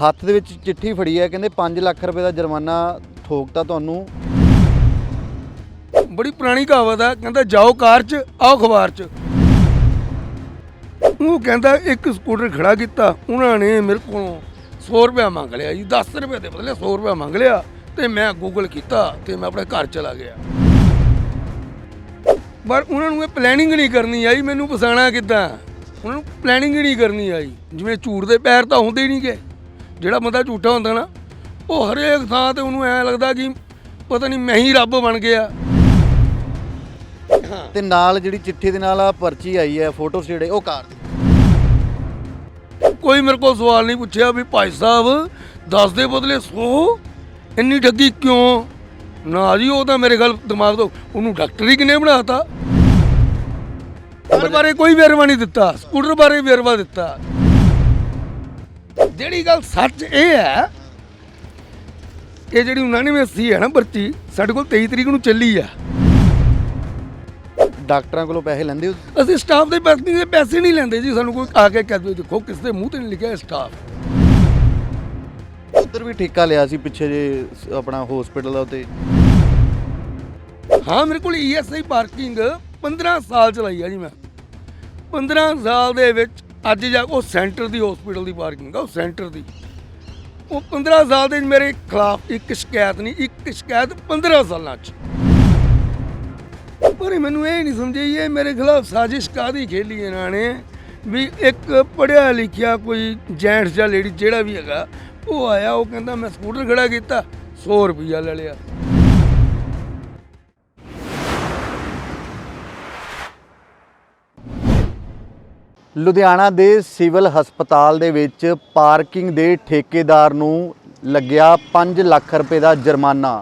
ਹੱਥ ਦੇ ਵਿੱਚ ਚਿੱਠੀ ਫੜੀ ਹੈ, ਕਹਿੰਦੇ 5 ਲੱਖ ਰੁਪਏ ਦਾ ਜੁਰਮਾਨਾ ਠੋਕਤਾ ਤੁਹਾਨੂੰ। ਬੜੀ ਪੁਰਾਣੀ ਕਹਾਵਤ ਆ, ਕਹਿੰਦਾ ਜਾਓ ਕਾਰ 'ਚ, ਆਓ ਅਖਬਾਰ 'ਚ। ਉਹ ਕਹਿੰਦਾ ਇੱਕ ਸਕੂਟਰ ਖੜਾ ਕੀਤਾ, ਉਹਨਾਂ ਨੇ ਮੇਰੇ ਕੋਲੋਂ 100 ਰੁਪਇਆ ਮੰਗ ਲਿਆ ਜੀ 10 ਰੁਪਏ ਦੇ ਬਦਲੇ 100 ਰੁਪਇਆ ਮੰਗ ਲਿਆ ਤੇ ਮੈਂ ਗੂਗਲ ਕੀਤਾ ਤੇ ਮੈਂ ਆਪਣੇ ਘਰ ਚਲਾ ਗਿਆ। ਪਰ ਉਹਨਾਂ ਨੂੰ ਇਹ ਪਲੈਨਿੰਗ ਨਹੀਂ ਕਰਨੀ ਆਈ, ਮੈਨੂੰ ਫਸਾਣਾ ਕਿੱਦਾਂ? ਉਹਨਾਂ ਨੂੰ ਪਲੈਨਿੰਗ ਹੀ ਨਹੀਂ ਕਰਨੀ ਆਈ, ਜਿਵੇਂ ਝੂਠ ਦੇ ਪੈਰ ਤਾਂ ਹੁੰਦੇ ਹੀ ਨਹੀਂ ਗਏ ਜਿਹੜਾ ਬੰਦਾ ਝੂਠਾ ਹੁੰਦਾ ਨਾ ਉਹ ਹਰੇਕ ਥਾਂ ਤੇ ਉਹਨੂੰ ਐ ਲੱਗਦਾ ਕਿ ਪਤਾ ਨਹੀਂ ਮੈਂ ਹੀ ਰੱਬ ਬਣ ਗਿਆ। ਤੇ ਨਾਲ ਜਿਹੜੀ ਚਿੱਠੀ ਦੇ ਨਾਲ ਆ ਪਰਚੀ ਆਈ ਹੈ ਫੋਟੋ ਜਿਹੜੇ ਉਹ ਕਾਰ ਦੀ। ਕੋਈ ਮੇਰੇ ਕੋਲ ਸਵਾਲ ਨਹੀਂ ਪੁੱਛਿਆ ਵੀ ਭਾਈ ਸਾਹਿਬ 10 ਦੇ ਬਦਲੇ 100 ਇੰਨੀ ਠੱਗੀ ਕਿਉਂ? ਨਾ ਜੀ ਉਹ ਤਾਂ ਮੇਰੇ ਗੱਲ ਦਿਮਾਗ ਤੋਂ ਉਹਨੂੰ ਡਾਕਟਰ ਹੀ ਕਿਨੇ ਬਣਾਤਾ? ਕਾਰ ਬਾਰੇ ਕੋਈ ਵੇਰਵਾ ਨਹੀਂ ਦਿੱਤਾ ਸਕੂਟਰ ਬਾਰੇ ਵੇਰਵਾ ਦਿੱਤਾ। ਜਿਹੜੀ ਗੱਲ ਸੱਚ ਇਹ ਹੈ ਇਹ ਜਿਹੜੀ 99 ਸੀ ਹੈ ਨਾ ਪਰਚੀ ਸਾਡੇ ਕੋਲ 23 ਤਰੀਕ ਨੂੰ ਚੱਲੀ ਆ। ਡਾਕਟਰਾਂ ਕੋਲੋਂ ਪੈਸੇ ਲੈਂਦੇ ਹੋ ਅਸੀਂ ਸਟਾਫ ਦੇ ਪੈਸੇ ਦੇ ਪੈਸੇ ਨਹੀਂ ਲੈਂਦੇ ਜੀ ਸਾਨੂੰ ਕੋਈ ਆ ਕੇ ਕਹਿ ਦਿਓ ਦੇਖੋ ਕਿਸ ਦੇ ਮੂੰਹ ਤੇ ਨਹੀਂ ਲਿਖਿਆ ਸਟਾਫ ਉਧਰ ਵੀ ਠੇਕਾ ਲਿਆ ਸੀ ਪਿੱਛੇ ਜੇ ਆਪਣਾ ਹਸਪੀਟਲ ਦਾ ਉਤੇ ਹਾਂ ਮੇਰੇ ਕੋਲ ਈਐਸਆਈ ਪਾਰਕਿੰਗ 15 ਸਾਲ ਚਲਾਈ ਆ ਜੀ ਮੈਂ। 15 ਸਾਲ ਦੇ ਵਿੱਚ ਅੱਜ ਜਾ ਉਹ ਸੈਂਟਰ ਦੀ ਹਸਪੀਟਲ ਦੀ ਪਾਰਕਿੰਗ ਆ ਉਹ ਸੈਂਟਰ ਦੀ। ਉਹ 15 ਸਾਲ ਦੇ ਮੇਰੇ ਖਿਲਾਫ ਇੱਕ ਸ਼ਿਕਾਇਤ ਨਹੀਂ, ਇੱਕ ਸ਼ਿਕਾਇਤ 15 ਸਾਲਾਂ ਚ। ਪਰ ਮੈਨੂੰ ਇਹ ਨਹੀਂ ਸਮਝੀ, ਇਹ ਮੇਰੇ ਖਿਲਾਫ ਸਾਜ਼ਿਸ਼ ਕਾਦੀ ਖੇਲੀ ਇਹਨਾਂ ਨੇ ਵੀ ਇੱਕ ਪੜਿਆ ਲਿਖਿਆ ਕੋਈ ਜੈਂਟਸ ਜਾਂ ਲੇਡੀ ਜਿਹੜਾ ਵੀ ਹੈਗਾ, ਉਹ ਆਇਆ, ਉਹ ਕਹਿੰਦਾ ਮੈਂ ਸਕੂਟਰ ਖੜਾ ਕੀਤਾ 100 ਰੁਪਈਆ ਲੈ ਲਿਆ। ਲੁਧਿਆਣਾ ਦੇ ਸਿਵਲ ਹਸਪਤਾਲ ਦੇ ਵਿੱਚ ਪਾਰਕਿੰਗ ਦੇ ਠੇਕੇਦਾਰ ਨੂੰ ਲੱਗਿਆ 5 ਲੱਖ ਰੁਪਏ ਦਾ ਜੁਰਮਾਨਾ।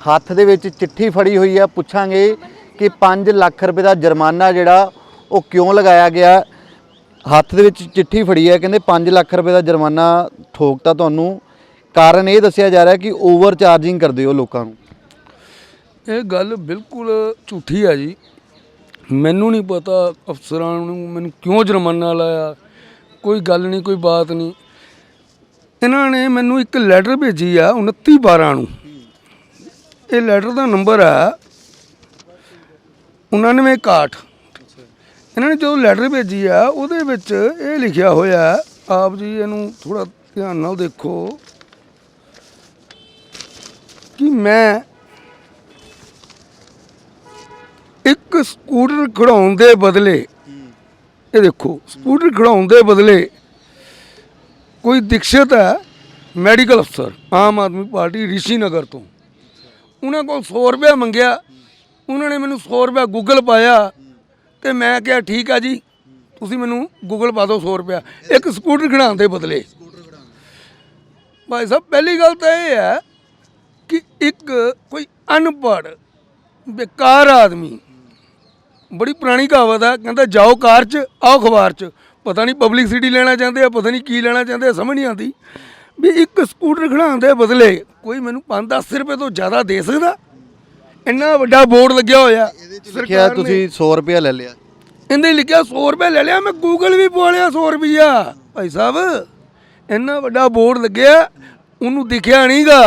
ਹੱਥ ਦੇ ਵਿੱਚ ਚਿੱਠੀ ਫੜੀ ਹੋਈ ਹੈ। ਪੁੱਛਾਂਗੇ ਕਿ 5 ਲੱਖ ਰੁਪਏ ਦਾ ਜੁਰਮਾਨਾ ਜਿਹੜਾ, ਉਹ ਕਿਉਂ ਲਗਾਇਆ ਗਿਆ? ਹੱਥ ਦੇ ਵਿੱਚ ਚਿੱਠੀ ਫੜੀ ਹੈ। ਕਹਿੰਦੇ 5 ਲੱਖ ਰੁਪਏ ਦਾ ਜੁਰਮਾਨਾ ਠੋਕਤਾ ਤੁਹਾਨੂੰ। ਕਾਰਨ ਇਹ ਦੱਸਿਆ ਜਾ ਰਿਹਾ ਕਿ ਓਵਰ ਚਾਰਜਿੰਗ ਕਰਦੇ ਹੋ ਲੋਕਾਂ ਨੂੰ। ਇਹ ਗੱਲ ਬਿਲਕੁਲ ਝੂਠੀ ਹੈ ਜੀ। ਮੈਨੂੰ ਨਹੀਂ ਪਤਾ ਅਫਸਰਾਂ ਨੂੰ, ਮੈਨੂੰ ਕਿਉਂ ਜੁਰਮਾਨਾ ਲਾਇਆ? ਕੋਈ ਗੱਲ ਨਹੀਂ, ਕੋਈ ਬਾਤ ਨਹੀਂ। ਇਹਨਾਂ ਨੇ ਮੈਨੂੰ ਇੱਕ ਲੈਟਰ ਭੇਜੀ ਆ 29 12 ਨੂੰ। ਇਹ ਲੈਟਰ ਦਾ ਨੰਬਰ ਆ 9961 ਇਹਨਾਂ ਨੇ ਜਦੋਂ ਲੈਟਰ ਭੇਜੀ ਆ, ਉਹਦੇ ਵਿੱਚ ਇਹ ਲਿਖਿਆ ਹੋਇਆ, ਆਪ ਜੀ ਇਹਨੂੰ ਥੋੜਾ ਧਿਆਨ ਨਾਲ ਦੇਖੋ ਕਿ ਮੈਂ ਇੱਕ ਸਕੂਟਰ ਖੜਾਉਣ ਦੇ ਬਦਲੇ, ਇਹ ਦੇਖੋ, ਸਕੂਟਰ ਖੜਾਉਣ ਦੇ ਬਦਲੇ ਕੋਈ ਦੀਕਸ਼ਿਤ ਹੈ ਮੈਡੀਕਲ ਅਫਸਰ, ਆਮ ਆਦਮੀ ਪਾਰਟੀ ਰਿਸ਼ੀ ਨਗਰ ਤੋਂ। ਉਹਨਾਂ ਕੋਲ 100 ਰੁਪਇਆ ਮੰਗਿਆ, ਉਹਨਾਂ ਨੇ ਮੈਨੂੰ 100 ਰੁਪਇਆ ਗੂਗਲ ਪਾਇਆ ਤੇ ਮੈਂ ਕਿਹਾ, ਠੀਕ ਆ ਜੀ, ਤੁਸੀਂ ਮੈਨੂੰ ਗੂਗਲ ਪਾ ਦਿਓ 100 ਰੁਪਇਆ। ਇੱਕ ਸਕੂਟਰ ਖੜਾਉਣ ਦੇ ਬਦਲੇ। ਭਾਈ ਸਾਹਿਬ, ਪਹਿਲੀ ਗੱਲ ਤਾਂ ਇਹ ਹੈ ਕਿ ਇੱਕ ਕੋਈ ਅਨਪੜ੍ਹ, ਬੇਕਾਰ ਆਦਮੀ ਬੜੀ ਪੁਰਾਣੀ ਕਹਾਵਤ ਹੈ ਕਹਿੰਦਾ ਜਾਓ ਕਾਰ 'ਚ ਆਓ ਅਖਬਾਰ 'ਚ। ਪਤਾ ਨਹੀਂ ਪਬਲਿਸਿਟੀ ਲੈਣਾ ਚਾਹੁੰਦੇ ਆ ਪਤਾ ਨਹੀਂ ਕੀ ਲੈਣਾ ਚਾਹੁੰਦੇ ਆ ਸਮਝ ਨਹੀਂ ਆਉਂਦੀ। ਵੀ ਇੱਕ ਸਕੂਟਰ ਖੜਾਉਣ ਦੇ ਬਦਲੇ ਕੋਈ ਮੈਨੂੰ 5-10 ਰੁਪਏ ਤੋਂ ਜ਼ਿਆਦਾ ਦੇ ਸਕਦਾ? ਇੰਨਾ ਵੱਡਾ ਬੋਰਡ ਲੱਗਿਆ ਹੋਇਆ ਲਿਖਿਆ ਸਰਕਾਰ ਨੇ। ਤੁਸੀਂ 100 ਰੁਪਏ ਲੈ ਲਿਆ। ਇਹਦੇ ਲਿਖਿਆ 100 ਰੁਪਏ ਲੈ ਲਿਆ ਮੈਂ ਗੂਗਲ ਵੀ ਪਵਾ ਲਿਆ 100 ਰੁਪਈਆ। ਭਾਈ ਸਾਹਿਬ ਇੰਨਾ ਵੱਡਾ ਬੋਰਡ ਲੱਗਿਆ ਉਹਨੂੰ ਦਿਖਿਆ ਨਹੀਂਗਾ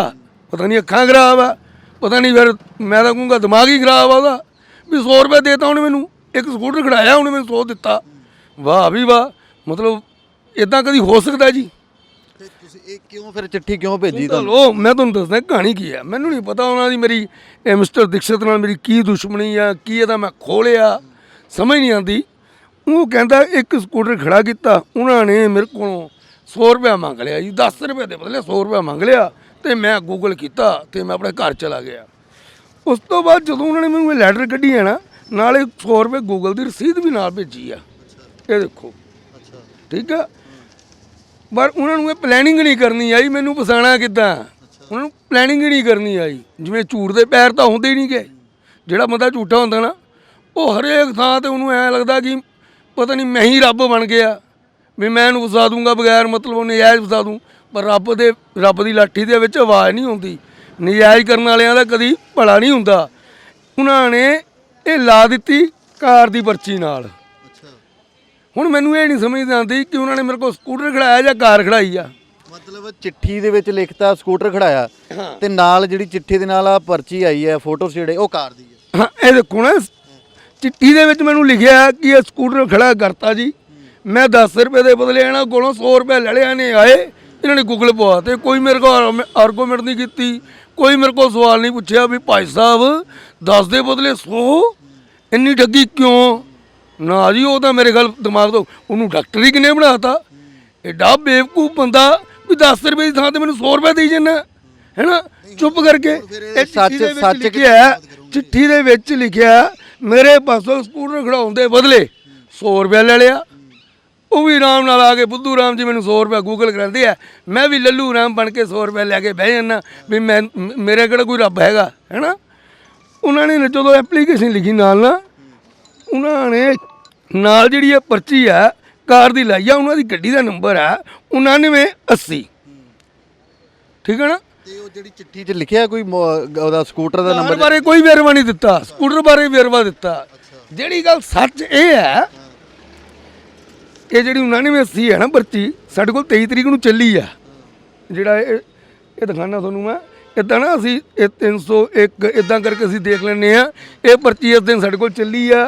ਪਤਾ ਨਹੀਂ ਅੱਖਾਂ ਖਰਾਬ ਆ ਪਤਾ ਨਹੀਂ ਫਿਰ ਮੈਂ ਤਾਂ ਕਹੂੰਗਾ ਦਿਮਾਗ ਹੀ ਖਰਾਬ ਆ ਉਹਦਾ। ਵੀ 100 ਰੁਪਏ ਦੇਤਾ ਉਹਨੇ ਮੈਨੂੰ ਇੱਕ ਸਕੂਟਰ ਖੜਾਇਆ ਉਹਨੇ ਮੈਨੂੰ 100 ਦਿੱਤਾ। ਵਾਹ ਵੀ ਵਾਹ ਮਤਲਬ ਇਦਾਂ ਕਦੀ ਹੋ ਸਕਦਾ ਜੀ। ਤੇ ਤੁਸੀਂ ਇਹ ਕਿਉਂ ਫਿਰ ਚਿੱਠੀ ਕਿਉਂ ਭੇਜੀ ਤੁਹਾਨੂੰ? ਚਲੋ ਮੈਂ ਤੁਹਾਨੂੰ ਦੱਸਦਾ ਕਹਾਣੀ ਕੀ ਹੈ। ਮੈਨੂੰ ਨਹੀਂ ਪਤਾ ਉਹਨਾਂ ਦੀ ਮੇਰੀ ਇਹ ਮਿਸਟਰ ਦੀਕਸ਼ਿਤ ਨਾਲ ਮੇਰੀ ਕੀ ਦੁਸ਼ਮਣੀ ਆ ਕੀ ਇਹਦਾ ਮੈਂ ਖੋਲਿਆ ਸਮਝ ਨਹੀਂ ਆਉਂਦੀ। ਉਹ ਕਹਿੰਦਾ ਇੱਕ ਸਕੂਟਰ ਖੜਾ ਕੀਤਾ ਉਹਨਾਂ ਨੇ ਮੇਰੇ ਕੋਲੋਂ 100 ਰੁਪਇਆ ਮੰਗ ਲਿਆ ਜੀ 10 ਰੁਪਏ ਦੇ ਬਦਲੇ 100 ਰੁਪਇਆ ਮੰਗ ਲਿਆ ਤੇ ਮੈਂ ਗੂਗਲ ਕੀਤਾ ਤੇ ਮੈਂ ਆਪਣੇ ਘਰ ਚਲਾ ਗਿਆ। ਉਸ ਤੋਂ ਬਾਅਦ ਜਦੋਂ ਉਹਨਾਂ ਨੇ ਮੈਨੂੰ ਇਹ ਲੈਟਰ ਕੱਢੀ ਹੈ ਨਾ ਨਾਲੇ 100 ਰੁਪਏ ਗੂਗਲ ਦੀ ਰਸੀਦ ਵੀ ਨਾਲ ਭੇਜੀ ਆ। ਇਹ ਦੇਖੋ। ਅੱਛਾ। ਠੀਕ ਆ? ਪਰ ਉਹਨਾਂ ਨੂੰ ਇਹ ਪਲੈਨਿੰਗ ਨਹੀਂ ਕਰਨੀ ਆਈ ਮੈਨੂੰ ਫਸਾਣਾ ਕਿੱਦਾਂ? ਉਹਨਾਂ ਨੂੰ ਪਲੈਨਿੰਗ ਹੀ ਨਹੀਂ ਕਰਨੀ ਆਈ। ਜਿਵੇਂ ਝੂਠ ਦੇ ਪੈਰ ਤਾਂ ਹੁੰਦੇ ਹੀ ਨਹੀਂਗੇ। ਜਿਹੜਾ ਬੰਦਾ ਝੂਠਾ ਹੁੰਦਾ ਨਾ ਉਹ ਹਰੇਕ ਥਾਂ ਤੇ ਉਹਨੂੰ ਐ ਲੱਗਦਾ ਕਿ ਪਤਾ ਨਹੀਂ ਮੈਂ ਹੀ ਰੱਬ ਬਣ ਗਿਆ। ਵੀ ਮੈਂ ਇਹਨੂੰ ਫਸਾ ਦੂੰਗਾ ਬਗੈਰ ਮਤਲਬ ਉਹ ਨਜਾਇਜ਼ ਫਸਾ ਦੂੰ। ਪਰ ਰੱਬ ਦੇ ਰੱਬ ਦੀ ਲਾਠੀ ਦੇ ਵਿੱਚ ਆਵਾਜ਼ ਨਹੀਂ ਹੁੰਦੀ ਨਜਾਇਜ਼ ਕਰਨ ਵਾਲਿਆਂ ਦਾ ਕਦੀ ਭਲਾ ਨਹੀਂ ਹੁੰਦਾ। ਉਹਨਾਂ ਨੇ ਇਹ ਲਾ ਦਿੱਤੀ ਕਾਰ ਦੀ ਪਰਚੀ ਨਾਲ। ਹੁਣ ਮੈਨੂੰ ਇਹ ਨਹੀਂ ਸਮਝ ਆਉਂਦੀ ਕਿ ਉਹਨਾਂ ਨੇ ਮੇਰੇ ਕੋਲ ਸਕੂਟਰ ਖੜਾਇਆ ਜਾਂ ਕਾਰ ਖੜਾਈ ਆ। ਮਤਲਬ ਚਿੱਠੀ ਦੇ ਵਿੱਚ ਲਿਖਤਾ ਸਕੂਟਰ ਖੜਾਇਆ ਤੇ ਨਾਲ ਜਿਹੜੀ ਚਿੱਠੀ ਦੇ ਨਾਲ ਆ ਪਰਚੀ ਆਈ ਹੈ ਫੋਟੋ ਜਿਹੜੇ ਉਹ ਕਾਰ ਦੀ ਹੈ ਹਾਂ ਇਹ ਦੇਖੋ ਨਾ ਚਿੱਠੀ ਦੇ ਵਿੱਚ ਮੈਨੂੰ ਲਿਖਿਆ ਕਿ ਇਹ ਸਕੂਟਰ ਖੜਾ ਕਰਤਾ ਜੀ। ਮੈਂ 10 ਰੁਪਏ ਦੇ ਬਦਲੇ ਇਹਨਾਂ ਕੋਲੋਂ 100 ਰੁਪਏ ਲੈ ਲਿਆ ਨੇ ਆਏ। ਇਹਨਾਂ ਨੇ ਗੂਗਲ ਪਵਾ ਤੇ ਕੋਈ ਮੇਰੇ ਕੋਲ ਆਰਗੂਮੈਂਟ ਨਹੀਂ ਕੀਤੀ ਕੋਈ ਮੇਰੇ ਕੋਲ ਸਵਾਲ ਨਹੀਂ ਪੁੱਛਿਆ ਵੀ ਭਾਈ ਸਾਹਿਬ 10 ਦੇ ਬਦਲੇ 100 ਇੰਨੀ ਠੱਗੀ ਕਿਉਂ? ਨਾ ਜੀ ਉਹ ਤਾਂ ਮੇਰੇ ਗੱਲ ਦਿਮਾਗ ਤੋਂ ਉਹਨੂੰ ਡਾਕਟਰ ਹੀ ਕਿਨੇ ਬਣਾਤਾ? ਐਡਾ ਬੇਵਕੂਫ ਬੰਦਾ ਵੀ 10 ਰੁਪਏ ਦੀ ਥਾਂ ਤੇ ਮੈਨੂੰ 100 ਰੁਪਏ ਦੇਈ ਜਾਂਦਾ ਹੈਨਾ? ਚੁੱਪ ਕਰਕੇ। ਇਹ ਸੱਚ- ਸੱਚ ਲਿਖਿਆ ਹੈ, ਚਿੱਠੀ ਦੇ ਵਿੱਚ ਲਿਖਿਆ ਮੇਰੇ ਪਾਸੋਂ ਸਕੂਟਰ ਖੜਾਉਣ ਦੇ ਬਦਲੇ 100 ਰੁਪਏ ਲੈ ਲਿਆ। ਉਹ ਵੀ ਆਰਾਮ ਨਾਲ ਆ ਕੇ ਬੁੱਧੂ ਰਾਮ ਜੀ ਮੈਨੂੰ 100 ਰੁਪਏ ਗੂਗਲ ਕਰਾਉਂਦੇ ਆ। ਮੈਂ ਵੀ ਲੱਲੂ ਰਾਮ ਬਣ ਕੇ 100 ਰੁਪਏ ਲੈ ਕੇ ਬਹਿ ਜਾਂਦਾ ਵੀ ਮੈਂ ਮੇਰੇ ਕਿਹੜਾ ਕੋਈ ਰੱਬ ਹੈਗਾ ਹੈਨਾ? ਉਹਨਾਂ ਨੇ ਜਦੋਂ ਐਪਲੀਕੇਸ਼ਨ ਲਿਖੀ ਨਾਲ ਨਾ ਉਹਨਾਂ ਨੇ ਨਾਲ ਜਿਹੜੀ ਇਹ ਪਰਚੀ ਆ ਕਾਰ ਦੀ ਲਾਈ ਆ ਉਹਨਾਂ ਦੀ ਗੱਡੀ ਦਾ ਨੰਬਰ ਆ 9980 ਠੀਕ ਹੈ ਨਾ? ਤੇ ਉਹ ਜਿਹੜੀ ਚਿੱਠੀ 'ਚ ਲਿਖਿਆ ਕੋਈ ਮੋ- ਉਹਦਾ ਸਕੂਟਰ ਦਾ ਕਾਰ ਨੰਬਰ? ਬਾਰੇ ਕੋਈ ਵੇਰਵਾ ਨਹੀਂ ਦਿੱਤਾ ਸਕੂਟਰ ਬਾਰੇ ਵੇਰਵਾ ਦਿੱਤਾ। ਜਿਹੜੀ ਗੱਲ ਸੱਚ ਇਹ ਹੈ ਇਹ ਜਿਹੜੀ 9980 ਹੈ ਨਾ ਪਰਚੀ, ਸਾਡੇ ਕੋਲ 23 ਤਰੀਕ ਨੂੰ ਚੱਲੀ ਆ। ਜਿਹੜਾ ਇਹ ਇਹ ਦਿਖਾਣਾ ਤੁਹਾਨੂੰ ਮੈਂ। ਇਦਾਂ ਨਾ ਅਸੀਂ ਇਹ 301 ਇਦਾਂ ਕਰਕੇ ਅਸੀਂ ਦੇਖ ਲੈਂਦੇ ਆ ਇਹ ਪਰਚੀ ਇਸ ਦਿਨ ਸਾਡੇ ਕੋਲ ਚੱਲੀ ਆ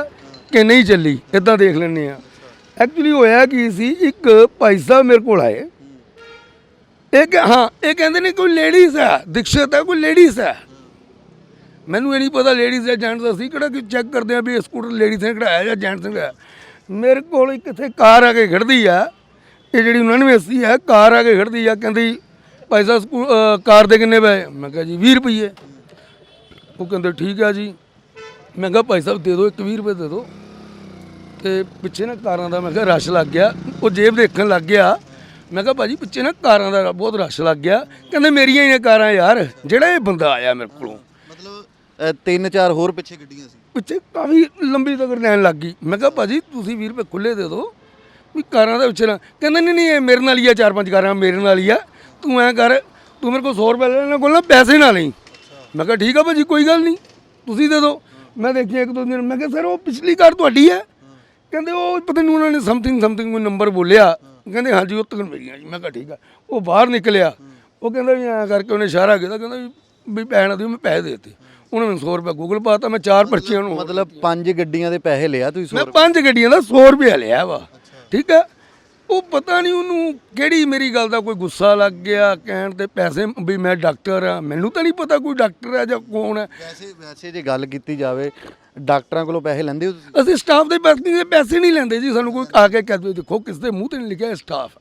ਕਿ ਨਹੀਂ ਚੱਲੀ ਇਦਾਂ ਦੇਖ ਲੈਂਦੇ ਆ ਐਕਚੁਅਲੀ ਹੋਇਆ ਕੀ ਸੀ, ਇੱਕ ਭਾਈ ਸਾਹਿਬ ਮੇਰੇ ਕੋਲ ਆਏ। ਇਹ ਕਿ, ਹਾਂ, ਇਹ ਕਹਿੰਦੇ ਨੇ ਕੋਈ ਲੇਡੀਜ਼ ਹੈ ਦਿਕਸ਼ਤ ਹੈ ਕੋਈ ਲੇਡੀਜ਼ ਹੈ ਮੈਨੂੰ ਇਹ ਨਹੀਂ ਪਤਾ ਲੇਡੀਜ਼ ਹੈ ਜੈਂਟਸ ਅਸੀਂ ਕਿਹੜਾ ਕਿ ਚੈੱਕ ਕਰਦੇ ਆ ਵੀ ਇਹ ਸਕੂਟਰ ਲੇਡੀਜ਼ ਨੇ ਕਢਾਇਆ ਜਾਂ ਜੈਂਟਸ ਨੇ ਕਢਾਇਆ। ਮੇਰੇ ਕੋਲ ਇੱਕ ਇੱਥੇ ਕਾਰ ਆ ਕੇ ਖੜਦੀ ਆ। ਇਹ ਜਿਹੜੀ 9980 ਹੈ ਕਾਰ ਆ ਕੇ ਖੜਦੀ ਆ, ਕਹਿੰਦੀ ਭਾਈ ਸਾਹਿਬ ਸਕੂਲ ਕਾਰ ਦੇ ਕਿੰਨੇ ਪਏ? ਮੈਂ ਕਿਹਾ ਜੀ 20 ਰੁਪਏ ਉਹ ਕਹਿੰਦੇ ਠੀਕ ਆ ਜੀ। ਮੈਂ ਕਿਹਾ ਭਾਈ ਸਾਹਿਬ ਦੇ ਦਿਓ ਇੱਕ 20 ਰੁਪਏ ਦੇ ਦਿਓ। ਤੇ ਪਿੱਛੇ ਨਾ ਕਾਰਾਂ ਦਾ ਮੈਂ ਕਿਹਾ ਰਸ਼ ਲੱਗ ਗਿਆ। ਉਹ ਜੇਬ ਦੇਖਣ ਲੱਗ ਗਿਆ। ਮੈਂ ਕਿਹਾ ਭਾਜੀ ਪਿੱਛੇ ਨਾ ਕਾਰਾਂ ਦਾ ਬਹੁਤ ਰਸ਼ ਲੱਗ ਗਿਆ। ਕਹਿੰਦੇ ਮੇਰੀਆਂ ਹੀ ਨੇ ਕਾਰਾਂ ਯਾਰ। ਜਿਹੜਾ ਇਹ ਬੰਦਾ ਆਇਆ ਮੇਰੇ ਕੋਲੋਂ। ਮਤਲਬ ਤਿੰਨ ਚਾਰ ਹੋਰ ਪਿੱਛੇ ਗੱਡੀਆਂ ਸੀ। ਪਿੱਛੇ ਕਾਫੀ ਲੰਬੀ ਤੱਕ ਲੈਣ ਲੱਗ ਗਈ। ਮੈਂ ਕਿਹਾ, ਭਾਜੀ, ਤੁਸੀਂ 20 ਰੁਪਏ ਖੁੱਲੇ ਦੇ ਦਿਓ। ਵੀ ਕਾਰਾਂ ਦਾ ਵਿੱਚ ਨਾ ਕਹਿੰਦੇ, ਨਹੀਂ ਨਹੀਂ, ਇਹ ਮੇਰੇ ਨਾਲ ਹੀ ਆ, ਚਾਰ ਪੰਜ ਕਾਰਾਂ ਮੇਰੇ ਨਾਲ ਹੀ ਆ। ਤੂੰ ਐਂ ਕਰ, ਤੂੰ ਮੇਰੇ ਕੋਲ 100 ਰੁਪਏ ਲੈ ਲੈਣਾ ਕੋਲ ਨਾ ਪੈਸੇ ਨਾ ਲਈ। ਮੈਂ ਕਿਹਾ, ਠੀਕ ਆ ਭਾਜੀ, ਕੋਈ ਗੱਲ ਨਹੀਂ, ਤੁਸੀਂ ਦੇ ਦਿਓ। ਮੈਂ ਦੇਖਿਆ ਇੱਕ ਦੋ ਦਿਨ, ਮੈਂ ਕਿਹਾ, ਸਰ, ਉਹ ਪਿਛਲੀ ਕਾਰ ਤੁਹਾਡੀ ਹੈ? ਕਹਿੰਦੇ, ਉਹ ਪਤਾ ਨਹੀਂ ਉਹਨਾਂ ਨੇ ਸਮਥਿੰਗ ਸਮਥਿੰਗ ਕੋਈ ਨੰਬਰ ਬੋਲਿਆ। ਕਹਿੰਦੇ, ਹਾਂਜੀ, ਉਹ ਤੱਕ ਮੇਰੀਆਂ ਜੀ। ਮੈਂ ਕਿਹਾ, ਠੀਕ ਆ। ਉਹ ਬਾਹਰ ਨਿਕਲਿਆ। ਉਹ ਕਹਿੰਦਾ ਵੀ ਐਂ ਕਰਕੇ ਉਹਨੇ ਇਸ਼ਾਰਾ ਕੀਤਾ, ਕਹਿੰਦਾ ਵੀ ਵੀ ਪੈਣਾ ਦਿਓ ਮੈਂ ਪੈਸੇ ਦੇ ਦਿੱਤੇ। ਉਹਨੇ ਮੈਨੂੰ 100 ਰੁਪਏ ਗੂਗਲ ਪਾਤਾ ਮੈਂ ਚਾਰ ਪਰਚੀਆਂ ਨੂੰ ਮਤਲਬ ਪੰਜ ਗੱਡੀਆਂ ਦੇ ਪੈਸੇ ਲਿਆ ਤੁਸੀਂ ਮੈਂ ਪੰਜ ਗੱਡੀਆਂ ਦਾ 100 ਰੁਪਏ ਲਿਆ ਵਾ ਠੀਕ ਹੈ? ਉਹ ਪਤਾ ਨਹੀਂ ਉਹਨੂੰ ਕਿਹੜੀ ਮੇਰੀ ਗੱਲ ਦਾ ਕੋਈ ਗੁੱਸਾ ਲੱਗ ਗਿਆ ਕਹਿਣ ਤੇ ਪੈਸੇ ਵੀ ਮੈਂ ਡਾਕਟਰ ਆ ਮੈਨੂੰ ਤਾਂ ਨਹੀਂ ਪਤਾ ਕੋਈ ਡਾਕਟਰ ਹੈ ਜਾਂ ਕੌਣ ਹੈ ਵੈਸੇ ਵੈਸੇ ਜੇ ਗੱਲ ਕੀਤੀ ਜਾਵੇ ਡਾਕਟਰਾਂ ਕੋਲੋਂ ਪੈਸੇ ਲੈਂਦੇ ਹੋ ਤੁਸੀਂ? ਅਸੀਂ ਸਟਾਫ ਦੇ ਪੈਸੇ ਦੇ ਪੈਸੇ ਨਹੀਂ ਲੈਂਦੇ ਜੀ ਸਾਨੂੰ ਕੋਈ ਆ ਕੇ ਕਹਿ ਦੇ ਦੇਖੋ ਕਿਸ ਦੇ ਮੂੰਹ ਤੇ ਨਹੀਂ ਲਿਖਿਆ ਸਟਾਫ